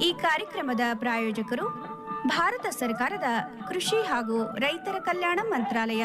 ಈ ಕಾರ್ಯಕ್ರಮದ ಪ್ರಾಯೋಜಕರು ಭಾರತ ಸರ್ಕಾರದ ಕೃಷಿ ಹಾಗೂ ರೈತರ ಕಲ್ಯಾಣ ಮಂತ್ರಾಲಯ.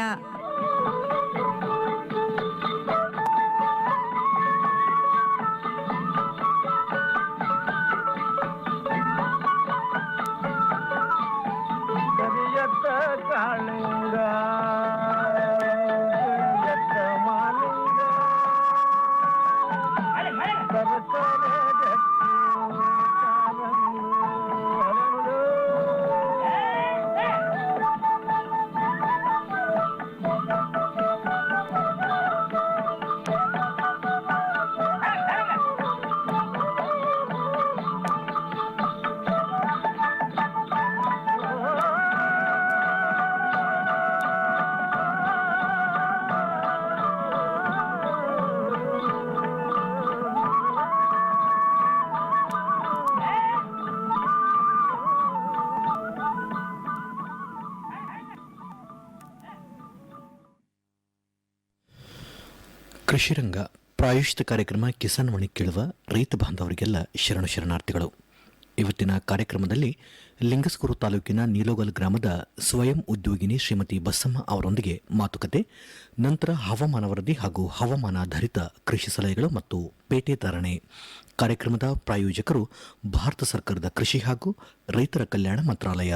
ಕೃಷಿರಂಗ ಪ್ರಾಯೋಜಿತ ಕಾರ್ಯಕ್ರಮ ಕಿಸಾನ್ ವಾಣಿ ಕೇಳುವ ರೈತ ಬಾಂಧವರಿಗೆಲ್ಲ ಶರಣು ಶರಣಾರ್ಥಿಗಳು. ಇವತ್ತಿನ ಕಾರ್ಯಕ್ರಮದಲ್ಲಿ ಲಿಂಗಸ್ಕೂರು ತಾಲೂಕಿನ ನೀಲೋಗಲ್ ಗ್ರಾಮದ ಸ್ವಯಂ ಉದ್ಯೋಗಿನಿ ಶ್ರೀಮತಿ ಬಸಮ್ಮ ಅವರೊಂದಿಗೆ ಮಾತುಕತೆ, ನಂತರ ಹವಾಮಾನ ವರದಿ ಹಾಗೂ ಹವಾಮಾನಾಧಾರಿತ ಕೃಷಿ ಸಲಹೆಗಳು ಮತ್ತು ಪೇಟೆ ಧಾರಣೆ. ಕಾರ್ಯಕ್ರಮದ ಪ್ರಾಯೋಜಕರು ಭಾರತ ಸರ್ಕಾರದ ಕೃಷಿ ಹಾಗೂ ರೈತರ ಕಲ್ಯಾಣ ಮಂತ್ರಾಲಯ.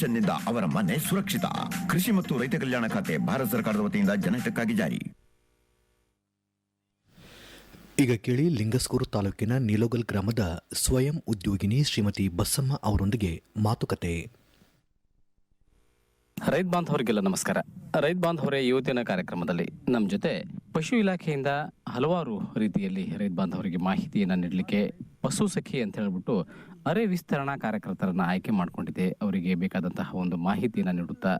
ಪೆನ್ಷನ್ನಿಂದ ಅವರ ಮನೆ ಸುರಕ್ಷಿತ. ಕೃಷಿ ಮತ್ತು ರೈತ ಕಲ್ಯಾಣ ಖಾತೆ ಭಾರತ ಸರ್ಕಾರದ ವತಿಯಿಂದ ಜನಹಿತಕ್ಕಾಗಿ ಜಾರಿ. ಈಗ ಕೇಳಿ ಲಿಂಗಸ್ಕೂರು ತಾಲೂಕಿನ ನೀಲೋಗಲ್ ಗ್ರಾಮದ ಸ್ವಯಂ ಉದ್ಯೋಗಿನಿ ಶ್ರೀಮತಿ ಬಸಮ್ಮ ಅವರೊಂದಿಗೆ ಮಾತುಕತೆ. ರೈತ ಬಾಂಧವರಿಗೆಲ್ಲ ನಮಸ್ಕಾರ. ರೈತ ಬಾಂಧವರೇ ಯುವತಿನ ಕಾರ್ಯಕ್ರಮದಲ್ಲಿ ನಮ್ಮ ಜೊತೆ ಪಶು ಇಲಾಖೆಯಿಂದ ಹಲವಾರು ರೀತಿಯಲ್ಲಿ ರೈತ ಬಾಂಧವರಿಗೆ ಮಾಹಿತಿಯನ್ನು ನೀಡಲಿಕ್ಕೆ ಪಶು ಸಖಿ ಅಂತ ಹೇಳ್ಬಿಟ್ಟು ಅರೆ ವಿಸ್ತರಣಾ ಕಾರ್ಯಕರ್ತರನ್ನ ಆಯ್ಕೆ ಮಾಡಿಕೊಂಡಿದೆ. ಅವರಿಗೆ ಬೇಕಾದಂತಹ ಒಂದು ಮಾಹಿತಿಯನ್ನು ನೀಡುತ್ತಾ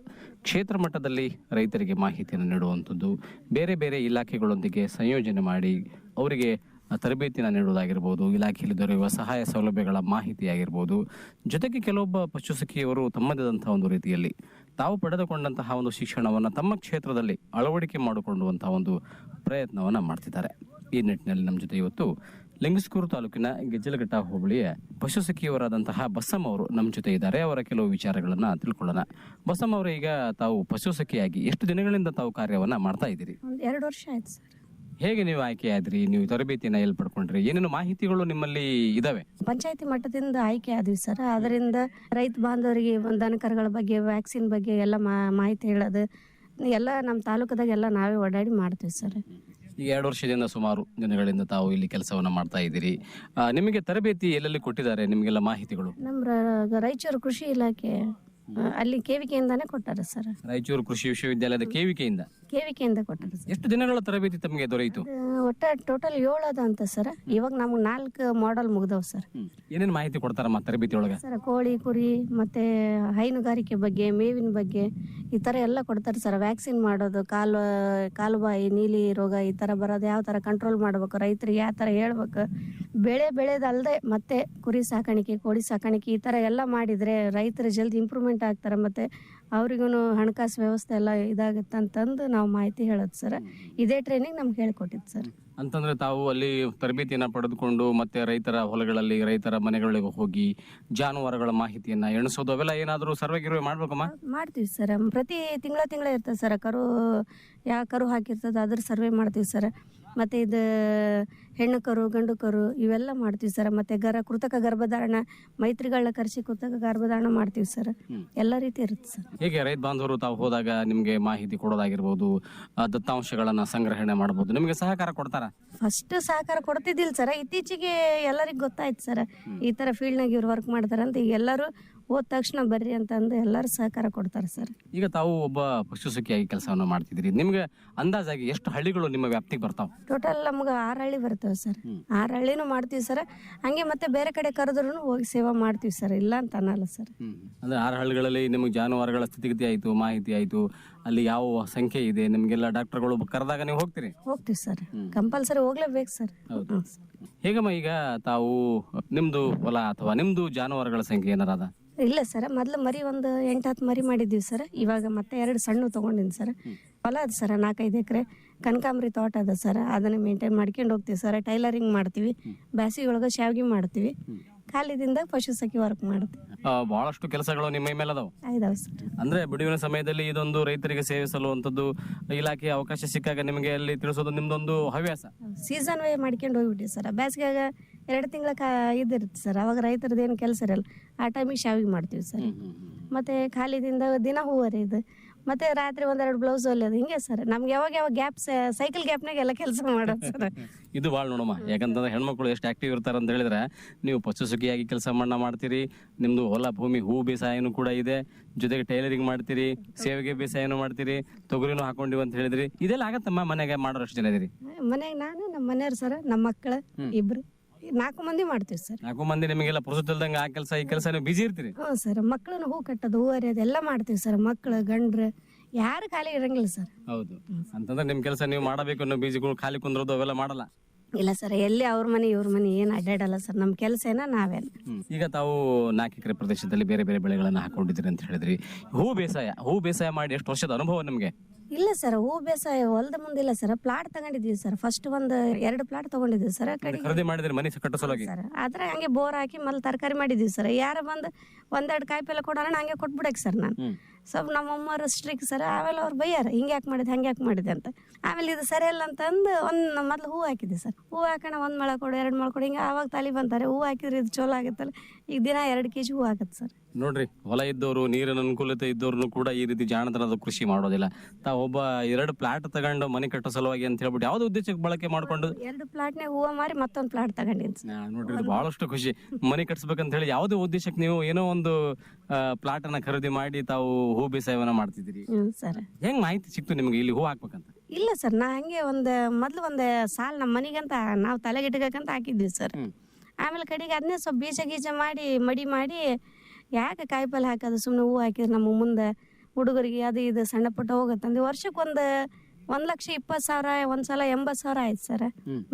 ಕ್ಷೇತ್ರ ಮಟ್ಟದಲ್ಲಿ ರೈತರಿಗೆ ಮಾಹಿತಿಯನ್ನು ನೀಡುವಂಥದ್ದು, ಬೇರೆ ಬೇರೆ ಇಲಾಖೆಗಳೊಂದಿಗೆ ಸಂಯೋಜನೆ ಮಾಡಿ ಅವರಿಗೆ ತರಬೇತಿನ ನೀಡುವುದಾಗಿರ್ಬೋದು, ಇಲಾಖೆಯಲ್ಲಿ ದೊರೆಯುವ ಸಹಾಯ ಸೌಲಭ್ಯಗಳ ಮಾಹಿತಿ ಆಗಿರ್ಬೋದು ಜೊತೆಗೆ ಕೆಲವೊಬ್ಬ ಪಶು ಸಖಿಯವರು ತಮ್ಮದಾದಂತಹ ಒಂದು ರೀತಿಯಲ್ಲಿ ತಾವು ಪಡೆದುಕೊಂಡಂತಹ ಒಂದು ಶಿಕ್ಷಣವನ್ನು ತಮ್ಮ ಕ್ಷೇತ್ರದಲ್ಲಿ ಅಳವಡಿಕೆ ಮಾಡಿಕೊಳ್ಳುವಂತಹ ಒಂದು ಪ್ರಯತ್ನವನ್ನು ಮಾಡ್ತಿದ್ದಾರೆ. ಈ ನಿಟ್ಟಿನಲ್ಲಿ ನಮ್ಮ ಜೊತೆ ಇವತ್ತು ಲಿಂಗಸ್ಕೂರು ತಾಲೂಕಿನ ಗೆಜ್ಜಲಘಟ್ಟ ಹೋಬಳಿಯ ಪಶು ಸಖಿಯವರಾದಂತಹ ಬಸಮ್ಮ ಅವರು ನಮ್ಮ ಜೊತೆ ಇದ್ದಾರೆ. ಅವರ ಕೆಲವು ವಿಚಾರಗಳನ್ನ ತಿಳ್ಕೊಳ್ಳೋಣ. ಬಸಮ್ಮ ಅವರು ಈಗ ತಾವು ಪಶು ಸಖಿಯಾಗಿ ಎಷ್ಟು ದಿನಗಳಿಂದ ತಾವು ಕಾರ್ಯವನ್ನ ಮಾಡ್ತಾ ಇದ್ದೀರಿ? ಎರಡು ವರ್ಷ ಆಯ್ತು ಸರ್. ಹೇಗೆ ನೀವು ಆಯ್ಕೆ ಆದ್ರಿ? ನೀವು ತರಬೇತಿನ ಎಲ್ಲಿ ಪಡ್ಕೊಂಡ್ರಿ ಏನೇನು ಮಾಹಿತಿಗಳು ನಿಮ್ಮಲ್ಲಿ ಇದಾವೆ? ಪಂಚಾಯತಿ ಮಟ್ಟದಿಂದ ಆಯ್ಕೆ ಆದ್ವಿ ಸರ್. ಅದರಿಂದ ರೈತ ಬಾಂಧವರಿಗೆ ದನಕರುಗಳ ಬಗ್ಗೆ ವ್ಯಾಕ್ಸಿನ್ ಬಗ್ಗೆ ಎಲ್ಲ ಮಾ- ಮಾಹಿತಿ ಹೇಳೋದು ಎಲ್ಲ ನಮ್ಮ ತಾಲೂಕದಾಗ ಎಲ್ಲ ನಾವೇ ಓಡಾಡಿ ಮಾಡ್ತೀವಿ ಸರ್. ಈಗ ಎರಡು ವರ್ಷದಿಂದ ಸುಮಾರು ದಿನಗಳಿಂದ ತಾವು ಇಲ್ಲಿ ಕೆಲಸವನ್ನು ಮಾಡ್ತಾ ಇದ್ದೀರಿ. ಆ, ನಿಮಗೆ ತರಬೇತಿ ಎಲ್ಲೆಲ್ಲಿ ಕೊಟ್ಟಿದ್ದಾರೆ? ನಿಮಗೆಲ್ಲ ಮಾಹಿತಿಗಳು? ನಮ್ಮ ರ- ರಾಯಚೂರು ಕೃಷಿ ಇಲಾಖೆ ಆ, ಅಲ್ಲಿ ಕೇವಿಕೆಯಿಂದಾನೇ ಕೊಟ್ಟಾರೆ ಸರ್. ರಾಯಚೂರು ಕೃಷಿ ವಿಶ್ವವಿದ್ಯಾಲಯದ ಕೇವಿಕೆಯಿಂದ? ಕೇವಿಕೆಯಿಂದ ಕೊಟ್ಟರು ಸರ್. ಎಷ್ಟು ದಿನಗಳ ತರಬೇತಿ ತಮಗೆ ದೊರೆಯಿತು? ಆ, ಒಟ್ಟ ಟೋಟಲ್ ಏಳು ಅದ ಅಂತ ಸರ್. ಇವಾಗ ನಮ್ಗೆ ನಾಲ್ಕು ಮಾಡಲ್ ಮುಗ್ದವ್ ಸರ್. ಏನೇನು ಮಾಹಿತಿ ಕೊಡ್ತಾರಮ್ಮ ತರಬೇತಿ ಒಳಗೆ ಸರ್ ಕೋಳಿ ಕುರಿ ಮತ್ತೆ ಹೈನುಗಾರಿಕೆ ಬಗ್ಗೆ ಮೇವಿನ ಬಗ್ಗೆ ಈ ತರ ಎಲ್ಲ ಕೊಡ್ತಾರೆ ಸರ್. ವ್ಯಾಕ್ಸಿನ್ ಮಾಡೋದು ಕಾಲು ಕಾಲುಬಾಯಿ ನೀಲಿ ರೋಗ ಈ ತರ ಬರೋದು ಯಾವ ತರ ಕಂಟ್ರೋಲ್ ಮಾಡ್ಬೇಕು ರೈತರಿಗೆ ಯಾವ ತರ ಹೇಳ್ಬೇಕು ಬೆಳೆ ಬೆಳೆದಲ್ದೆ ಮತ್ತೆ ಕುರಿ ಸಾಕಾಣಿಕೆ ಕೋಳಿ ಸಾಕಾಣಿಕೆ ಈ ತರ ಎಲ್ಲ ಮಾಡಿದ್ರೆ ರೈತರು ಜಲ್ದಿ ಇಂಪ್ರೂವ್ಮೆಂಟ್ ಆಗ್ತಾರೆ ಮತ್ತೆ ಅವ್ರಿಗೂ ಹಣಕಾಸು ವ್ಯವಸ್ಥೆ ಎಲ್ಲ ಇದಾಗುತ್ತೆ ಅಂತಂದು ನಾವು ಮಾಹಿತಿ ಹೇಳೋದು ಸರ್ ಇದೇ ಟ್ರೈನಿಂಗ್ ನಮ್ಗೆ ಹೇಳ್ಕೊಟ್ಟಿದ್ದು ಸರ್ ಅಂತಂದ್ರೆ ತಾವು ಅಲ್ಲಿ ತರಬೇತಿಯನ್ನ ಪಡೆದುಕೊಂಡು ಮತ್ತೆ ರೈತರ ಹೊಲಗಳಲ್ಲಿ ರೈತರ ಮನೆಗಳಿಗೆ ಹೋಗಿ ಜಾನುವಾರುಗಳ ಮಾಹಿತಿಯನ್ನ ಎಣಿಸೋದು ಅವೆಲ್ಲ ಏನಾದರೂ ಸರ್ವೆ ಗಿರ್ವೆ ಮಾಡ್ಬೇಕಮ್ಮ ಮಾಡ್ತೀವಿ ಸರ್ ಪ್ರತಿ ತಿಂಗಳ ತಿಂಗಳ ಇರ್ತದೆ ಸರ್ ಕರು ಯಾವ ಕರು ಹಾಕಿರ್ತದೆ ಅದ್ರ ಸರ್ವೆ ಮಾಡ್ತೀವಿ ಸರ್ ಮತ್ತು ಇದು ಹೆಣ್ಣು ಕರು ಗಂಡು ಕರು ಇವೆಲ್ಲ ಮಾಡ್ತೀವಿ ಸರ್. ಮತ್ತು ಗರ ಕೃತಕ ಗರ್ಭಧಾರಣ ಮೈತ್ರಿಗಳನ್ನ ಕರೆಸಿ ಕೃತಕ ಗರ್ಭಧಾರಣ ಮಾಡ್ತೀವಿ ಸರ್. ಎಲ್ಲ ರೀತಿ ಇರುತ್ತೆ ಸರ್. ಹೇಗೆ ರೈತ ಬಾಂಧವರು ತಾವು ಹೋದಾಗ ನಿಮಗೆ ಮಾಹಿತಿ ಕೊಡೋದಾಗಿರ್ಬೋದು ಆ, ದತ್ತಾಂಶಗಳನ್ನ ಸಂಗ್ರಹಣೆ ಮಾಡಬಹುದು ನಿಮಗೆ ಸಹಕಾರ ಕೊಡ್ತಾರ? ಫಸ್ಟ್ ಸಹಕಾರ ಕೊಡ್ತಿದ್ದಿಲ್ಲ ಸರ್. ಇತ್ತೀಚೆಗೆ ಎಲ್ಲರಿಗೂ ಗೊತ್ತಾಯ್ತು ಸರ್. ಈ ಥರ ಫೀಲ್ಡ್ನಾಗ ಇವ್ರು ವರ್ಕ್ ಮಾಡ್ತಾರಂತ. ಈಗ ಎಲ್ಲರೂ ಹೋದ ತಕ್ಷಣ ಬರ್ರಿ ಅಂತಂದು ಎಲ್ಲರೂ ಸಹಕಾರ ಕೊಡ್ತಾರೆ ಸರ್. ಈಗ ತಾವು ಒಬ್ಬ ಪಶುಸುಖಿಯಾಗಿ ಕೆಲಸವನ್ನು ಮಾಡ್ತಿದ್ರಿ ನಿಮ್ಗೆ ಅಂದಾಜಾಗಿ ಎಷ್ಟು ಹಳ್ಳಿಗಳು ನಿಮ್ಮ ವ್ಯಾಪ್ತಿಗೆ ಬರ್ತಾವ? ಟೋಟಲ್ ನಮ್ಗೆ ಆರು ಹಳ್ಳಿ ಬರ್ತವೆ ಸರ್. ಆರು ಹಳ್ಳಿನೂ ಮಾಡ್ತೀವಿ ಸರ್. ಹಂಗೆ ಮತ್ತೆ ಬೇರೆ ಕಡೆ ಕರೆದ್ರೂ ಹೋಗಿ ಸೇವಾ ಮಾಡ್ತೀವಿ ಸರ್. ಇಲ್ಲ ಅಂತ ಅನ್ನಲ್ಲ ಸರ್. ಅಂದ್ರೆ ಆರು ಹಳ್ಳಿಗಳಲ್ಲಿ ನಿಮಗೆ ಜಾನುವಾರುಗಳ ಸ್ಥಿತಿಗತಿ ಆಯಿತು ಮಾಹಿತಿ ಆಯ್ತು. ಅಲ್ಲಿ ಯಾವ ಸಂಖ್ಯೆ ಇದೆ? ನಿಮ್ಗೆಲ್ಲ ಡಾಕ್ಟರ್ಗಳು ಕರೆದಾಗ ನೀವು ಹೋಗ್ತೀರಿ? ಹೋಗ್ತೀವಿ ಸರ್. ಕಂಪಲ್ಸರಿ ಹೋಗ್ಲೇಬೇಕು ಸರ್. ಹೌದು. ಹೇಗಮ್ಮ ಈಗ ತಾವು ನಿಮ್ದು ಹೊಲ ಅಥವಾ ನಿಮ್ದು ಜಾನುವಾರುಗಳ ಸಂಖ್ಯೆ ಏನಾರ ಅದ ಇಲ್ಲ ಸರ್. ಮೊದ್ಲು ಮರಿ ಒಂದು ಎಂಟು ಹತ್ತು ಮರಿ ಮಾಡಿದ್ದೀವಿ ಸರ್. ಇವಾಗ ಮತ್ತೆ ಎರಡು ಸಣ್ಣ ತೊಗೊಂಡಿನಿ ಸರ್. ಹೊಲ ಅದ ಸರ್ ನಾಲ್ಕೈದು ಎಕರೆ. ಕನಕಾಂಬ್ರಿ ತೋಟ ಅದ ಸರ್. ಅದನ್ನ ಮೇಂಟೈನ್ ಮಾಡ್ಕೊಂಡು ಹೋಗ್ತೀವಿ ಸರ್. ಟೈಲರಿಂಗ್ ಮಾಡ್ತೀವಿ. ಬ್ಯಾಸಿಗೆ ಒಳಗೆ ಶಾವಿಗೆ ಮಾಡ್ತೀವಿ. ಖಾಲಿದಿಂದ ಪಶು ಸಖಿ ವರ್ಕ್ ಮಾಡುತ್ತೆ. ಆ, ಬಹಳಷ್ಟು ಕೆಲಸಗಳು ನಿಮ್ಮ ಮೇಲೆ ಅದಾವ? ಐದಾವ್ ಸರ್. ಅಂದ್ರೆ ಬಿಡುವಿನ ಸಮಯದಲ್ಲಿ ಇದೊಂದು ರೈತರಿಗೆ ಸೇವೆ ಸಲ್ಲುವಂಥದ್ದು ಇಲಾಖೆ ಅವಕಾಶ ಸಿಕ್ಕಾಗ ನಿಮಗೆ ಅಲ್ಲಿ ತಿಳಿಸೋದು ನಿಮ್ದೊಂದು ಹವ್ಯಾಸ. ಸೀಸನ್ ವೇ ಮಾಡ್ಕೊಂಡು ಹೋಗ್ಬಿಟ್ಟಿವಿ ಸರ್. ಬೇಸಿಗೆಯಾಗ ಎರಡು ತಿಂಗಳ ಕಾ ಇದಿರುತ್ತೆ ಸರ್. ಅವಾಗ ರೈತರದ್ದು ಏನು ಕೆಲಸ ಇರಲ್ಲ. ಆ ಟೈಮಿಗೆ ಶಾವಿಗೆ ಮಾಡ್ತೀವಿ ಸರ್. ಮತ್ತೆ ಖಾಲಿದಿಂದ ದಿನ ಹೂವರೆ ಇದು ಮತ್ತೆ ರಾತ್ರಿ ಒಂದೆರಡು ಬ್ಲೌಸ್ ಹೊಲಿಯೋದು ಹಿಂಗೆ ಸರ್ ನಮ್ಗೆ ಯಾವಾಗ ಯಾವಾಗ ಗ್ಯಾಪ್ ಸೈಕಲ್ ಗ್ಯಾಪ್ನಾಗ ಎಲ್ಲ ಕೆಲಸ ಮಾಡೋದು ಸರ್ ಇದು ಭಾಳ ನೋಡಮ್ಮ. ಯಾಕಂತಂದ್ರೆ ಹೆಣ್ಮಕ್ಳು ಎಷ್ಟು ಆಕ್ಟಿವ್ ಇರ್ತಾರೆ ಅಂತ ಹೇಳಿದ್ರೆ ನೀವು ಪಶುಸುಖಿಯಾಗಿ ಕೆಲಸ ಮಣ್ಣ ಮಾಡ್ತೀರಿ ನಿಮ್ದು ಹೊಲ ಭೂಮಿ ಹೂ ಬೇಸಾಯನೂ ಕೂಡ ಇದೆ ಜೊತೆಗೆ ಟೈಲರಿಂಗ್ ಮಾಡ್ತೀರಿ ಸೇವೆಗೆ ಬೇಸಾಯನೂ ಮಾಡ್ತೀರಿ ತೊಗರಿನೂ ಹಾಕೊಂಡಿವಿ ಅಂತ ಹೇಳಿದ್ರಿ. ಇದೆಲ್ಲ ಆಗತ್ತಮ್ಮ ಮನೆಗೆ ಮಾಡೋರಷ್ಟು ಜನ ಇದೀರಿ? ಮನೆಗೆ ನಾನು ನಮ್ಮ ಮನೆಯವ್ರು ಸರ್ ನಮ್ಮ ಮಕ್ಕಳು ಇಬ್ರು. ನಾಲ್ಕು ಮಂದಿ ಮಾಡ್ತೀವಿ ಸರ್. ನಾಲ್ಕು ಮಂದಿ ನಿಮಗೆಲ್ಲ ಪುರುಷ ಇಲ್ದಂಗೆ ಆ ಕೆಲಸ ಈ ಕೆಲಸ ನೀವು ಬಿಜಿ ಇರ್ತೀರಿ? ಹ್ಞೂ ಸರ್ ಮಕ್ಕಳನ್ನ ಹೂ ಕಟ್ಟೋದು ಹೂ ಅರಿಯೋದು ಎಲ್ಲ ಮಾಡ್ತೀವಿ ಸರ್ ಮಕ್ಕಳು ಗಂಡ್ರು ಯಾರು ಖಾಲಿ ಇರಂಗಿಲ್ಲ ಸರ್. ಹೌದು. ಅಂತಂದ್ರೆ ನಿಮ್ಮ ಕೆಲಸ ನೀವು ಮಾಡಬೇಕು ಅನ್ನೋ ಬೀಜಗಳು ಖಾಲಿ ಕುಂದ್ರೋದು ಅವೆಲ್ಲ ಮಾಡಲ್ಲ? ಇಲ್ಲ ಸರ್ ಎಲ್ಲಿ ಅವ್ರ ಮನೆ ಇವ್ರ ಮನೆ ಏನು ಅಡ್ಡಾಡಲ್ಲ ಸರ್ ನಮ್ಮ ಕೆಲಸ ಏನ ನಾವೇ ಈಗ ತಾವು ನಾಲ್ಕು ಎಕರೆ ಪ್ರದೇಶದಲ್ಲಿ ಬೇರೆ ಬೇರೆ ಬೆಳೆಗಳನ್ನ ಹಾಕೊಂಡಿದ್ದೀರಿ ಅಂತ ಹೇಳಿದ್ರಿ. ಹೂ ಬೇಸಾಯ ಹೂ ಬೇಸಾಯ ಮಾಡಿ ಎಷ್ಟು ವರ್ಷದ ಅನುಭವ ನಿಮ್ಗೆ? ಇಲ್ಲ ಸರ್ ಹೂ ಬೇಸಾಯ ಹೊಲದ ಮುಂದಿಲ್ಲ ಸರ್ ಪ್ಲಾಟ್ ತಗೊಂಡಿದ್ವಿ ಸರ್. ಫಸ್ಟ್ ಒಂದು ಎರಡು ಪ್ಲಾಟ್ ತಗೊಂಡಿದ್ವಿ ಸರ್ ಖರೀದಿ ಮಾಡಿದ್ರೆ ಮನೆ ಕಟ್ಟೋ ಸಲುವಾಗಿ. ಸರ್. ಆದ್ರೆ ಹಂಗೆ ಬೋರ್ ಹಾಕಿ ಮಲ್ ತರಕಾರಿ ಮಾಡಿದೀವಿ ಸರ್. ಯಾರು ಬಂದು ಒಂದೆರಡು ಕಾಯಿಪಲ್ಲೆ ಕೊಡೋಣ ಹಂಗೆ ಕೊಟ್ಬಿಡಕ್ಕೆ ಸರ್ ನಾನು. ಸ್ವಲ್ಪ ನಮ್ಮ ಅಮ್ಮವ್ರು ಸ್ಟ್ರಿಕ್ ಸರ್ ಆಮೇಲೆ ಅವ್ರು ಬೈಯಾರ ಹಿಂಗೆ ಯಾಕೆ ಮಾಡಿದೆ ಹಂಗೆ ಯಾಕೆ ಮಾಡಿದೆ ಅಂತ. ಆಮೇಲೆ ಇದು ಸರಿ ಅಂತ ಅಂತಂದು ಒಂದು ಮೊದ್ಲು ಹೂ ಹಾಕಿದ್ದೆ ಸರ್. ಹೂ ಹಾಕೋಣ ಒಂದು ಮೊಳ ಕೊಡು ಎರಡು ಮೊಳ ಕೊಡು ಹಿಂಗೆ ಆವಾಗ ತಲೆ ಬಂತಾರೆ ಹೂ ಹಾಕಿದ್ರೆ ಇದು ಚಲೋ ಆಗುತ್ತಲ್ಲ. ಈಗ ದಿನ ಎರಡು ಕೆ ಜಿ ಹೂ ಆಗುತ್ತೆ ಸರ್. ನೋಡ್ರಿ ಹೊಲ ಇದ್ದವರು ನೀರಿನ ಅನುಕೂಲತೆ ಇದ್ದವ್ರು ಕೂಡ ಈ ರೀತಿ ಜಾಣತನದ ಕೃಷಿ ಮಾಡೋದಿಲ್ಲ. ತಾ ಒಬ್ಬ ಎರಡು ಪ್ಲಾಟ್ ತಗೊಂಡು ಮನೆ ಕಟ್ಟೋ ಸಲುವಾಗಿ ಅಂತ ಹೇಳ್ಬಿಟ್ಟು ಯಾವ್ದು ಉದ್ದೇಶಕ್ಕೆ ಬಳಕೆ ಮಾಡ್ಕೊಂಡು? ಎರಡು ಪ್ಲಾಟ್ನಾಗ ಹೂವು ಮಾರಿ ಮತ್ತೊಂದು ಪ್ಲಾಟ್ ತಗೊಂಡಿದ್ದೀನಿ ಸರ್. ನೋಡ್ರಿ ಇದು ಬಹಳಷ್ಟು ಖುಷಿ. ಮನೆ ಕಟ್ಸ್ಬೇಕಂತ ಹೇಳಿ ಯಾವುದೇ ಉದ್ದೇಶಕ್ಕೆ ನೀವು ಏನೋ ಒಂದು ಪ್ಲಾಟ್ ಅನ್ನ ಖರೀದಿ ಮಾಡಿ ತಾವು ಹೂ ಬೇಸಾಯವನ್ನ ಮಾಡ್ತಿದ್ದೀರಿ? ಹ್ಞೂ ಸರ್. ಹೆಂಗ್ ಮಾಹಿತಿ ಸಿಕ್ತು ನಿಮ್ಗೆ ಇಲ್ಲಿ ಹೂ ಹಾಕ್ಬೇಕಂತ? ಇಲ್ಲ ಸರ್. ನಾ ಹಂಗೆ ಒಂದು ಮೊದ್ಲು ಒಂದು ಸಾಲ್ ನಮ್ಮ ಮನೆಗಂತ ನಾವು ತಲೆಗಿಟ್ಬೇಕಂತ ಹಾಕಿದ್ವಿ ಸರ್. ಹ್ಮ್. ಆಮೇಲೆ ಕಡೆಗೆ ಅದನ್ನೇ ಸ್ವಲ್ಪ ಬೀಜ ಗೀಜ ಮಾಡಿ ಮಡಿ ಮಾಡಿ ಯಾಕೆ ಕಾಯಿಪಲ್ಲೆ ಹಾಕೋದು? ಸುಮ್ಮನೆ ಹೂ ಹಾಕಿದ್ರೆ ನಮ್ಮ ಮುಂದೆ ಹುಡುಗರಿಗೆ ಅದು ಇದು ಸಣ್ಣ ಪುಟ್ಟ ಹೋಗುತ್ತಂದು ವರ್ಷಕ್ಕೆ ಒಂದು ಲಕ್ಷ ಇಪ್ಪತ್ತು ಸಾವಿರ ಒಂದ್ ಸಲ ಎಂಬತ್ ಸಾವಿರ ಆಯ್ತು ಸರ್.